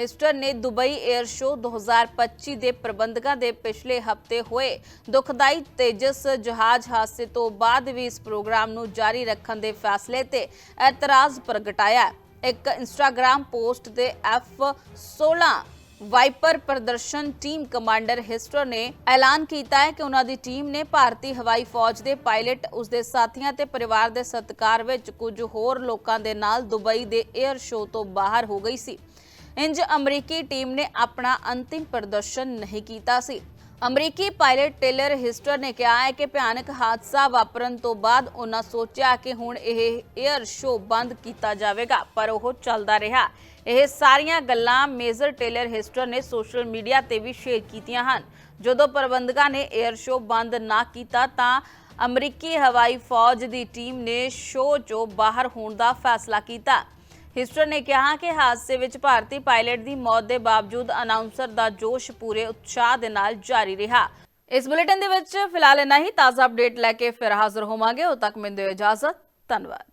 Hiester ਨੇ ਦੁਬਈ 에ਅਰ ਸ਼ੋ 2025 ਦੇ ਪ੍ਰਬੰਧਕਾਂ ਦੇ ਪਿਛਲੇ ਹਫ਼ਤੇ ਹੋਏ ਦੁਖਦਾਈ ਤੇਜਸ ਜਹਾਜ਼ ਹਾਦਸੇ ਤੋਂ ਬਾਅਦ ਵੀ ਇਸ ਪ੍ਰੋਗਰਾਮ ਨੂੰ ਜਾਰੀ ਰੱਖਣ ਦੇ ਫੈਸਲੇ ਤੇ ਇਤਰਾਜ਼ ਪ੍ਰਗਟਾਇਆ ਇੱਕ ਇੰਸਟਾਗ੍ਰam ਪੋਸਟ ਤੇ F16 ਵਾਈਪਰ ਪ੍ਰਦਰਸ਼ਨ ਟੀਮ ਕਮਾਂਡਰ ਹਿਸਟਰ ਨੇ ਐਲਾਨ ਕੀਤਾ ਹੈ ਕਿ ਉਹਨਾਂ ਦੀ ਟੀਮ ਨੇ ਭਾਰਤੀ ਹਵਾਈ ਫੌਜ ਦੇ ਪਾਇਲਟ ਉਸਦੇ ਸਾਥੀਆਂ ਤੇ ਪਰਿਵਾਰ ਦੇ ਸਤਿਕਾਰ ਵਿੱਚ ਕੁਝ ਹੋਰ ਲੋਕਾਂ ਦੇ ਨਾਲ ਦੁਬਈ ਦੇ 에ਅਰ ਸ਼ੋ ਤੋਂ ਬਾਹਰ ਹੋ ਗਈ ਸੀ। ਇੰਜ ਅਮਰੀਕੀ ਟੀਮ ਨੇ ਆਪਣਾ ਅੰਤਿਮ ਪ੍ਰਦਰਸ਼ਨ ਨਹੀਂ ਕੀਤਾ ਸੀ। ਅਮਰੀਕੀ ਪਾਇਲਟ ਟੇਲਰ ਹਿਸਟਰ ਨੇ ਕਿਹਾ ਹੈ ਕਿ ਭਿਆਨਕ ਹਾਦਸਾ ਵਾਪਰਨ ਤੋਂ ਬਾਅਦ ਉਹਨਾਂ ਸੋਚਿਆ ਕਿ ਹੁਣ ਇਹ 에ਅਰ ਸ਼ੋ ਬੰਦ ਕੀਤਾ ਜਾਵੇਗਾ, ਪਰ ਉਹ ਚੱਲਦਾ ਰਿਹਾ। ਇਹ ਸਾਰੀਆਂ ਗੱਲਾਂ ਮੇਜਰ ਟੇਲਰ ਹਿਸਟਰ ਨੇ ਸੋਸ਼ਲ ਮੀਡੀਆ ਤੇ ਵੀ ਸ਼ੇਅਰ ਕੀਤੀਆਂ ਹਨ। ਜਦੋਂ ਪ੍ਰਬੰਧਕਾਂ ਨੇ 에ਅਰ ਸ਼ੋ ਬੰਦ ਨਾ ਕੀਤਾ ਤਾਂ ਅਮਰੀਕੀ ਹਵਾਈ ਫੌਜ ਦੀ ਟੀਮ ਨੇ ਸ਼ੋਅ 'ਚੋਂ ਬਾਹਰ ਹੋਣ ਦਾ ਫੈਸਲਾ ਕੀਤਾ। ਹਿਸਟਰ ਨੇ ਕਿਹਾ ਕਿ ਹਾਦਸੇ ਵਿੱਚ ਭਾਰਤੀ ਪਾਇਲਟ ਦੀ ਮੌਤ ਦੇ ਬਾਵਜੂਦ ਅਨਾਉਂਸਰ ਦਾ ਜੋਸ਼ ਪੂਰੇ ਉਤਸ਼ਾਹ ਦੇ ਨਾਲ ਜਾਰੀ ਰਿਹਾ। ਇਸ ਬੁਲੇਟਿਨ ਦੇ ਵਿੱਚ ਫਿਲਹਾਲ ਇਨਾ ਹੀ। ਤਾਜ਼ਾ ਅਪਡੇਟ ਲੈ ਕੇ ਫਿਰ ਹਾਜ਼ਰ ਹੋਵਾਂਗੇ। ਉਦੋਂ ਤੱਕ ਮੈਨੂੰ ਦਿਓ ਇਜਾਜ਼ਤ। ਧੰਨਵਾਦ।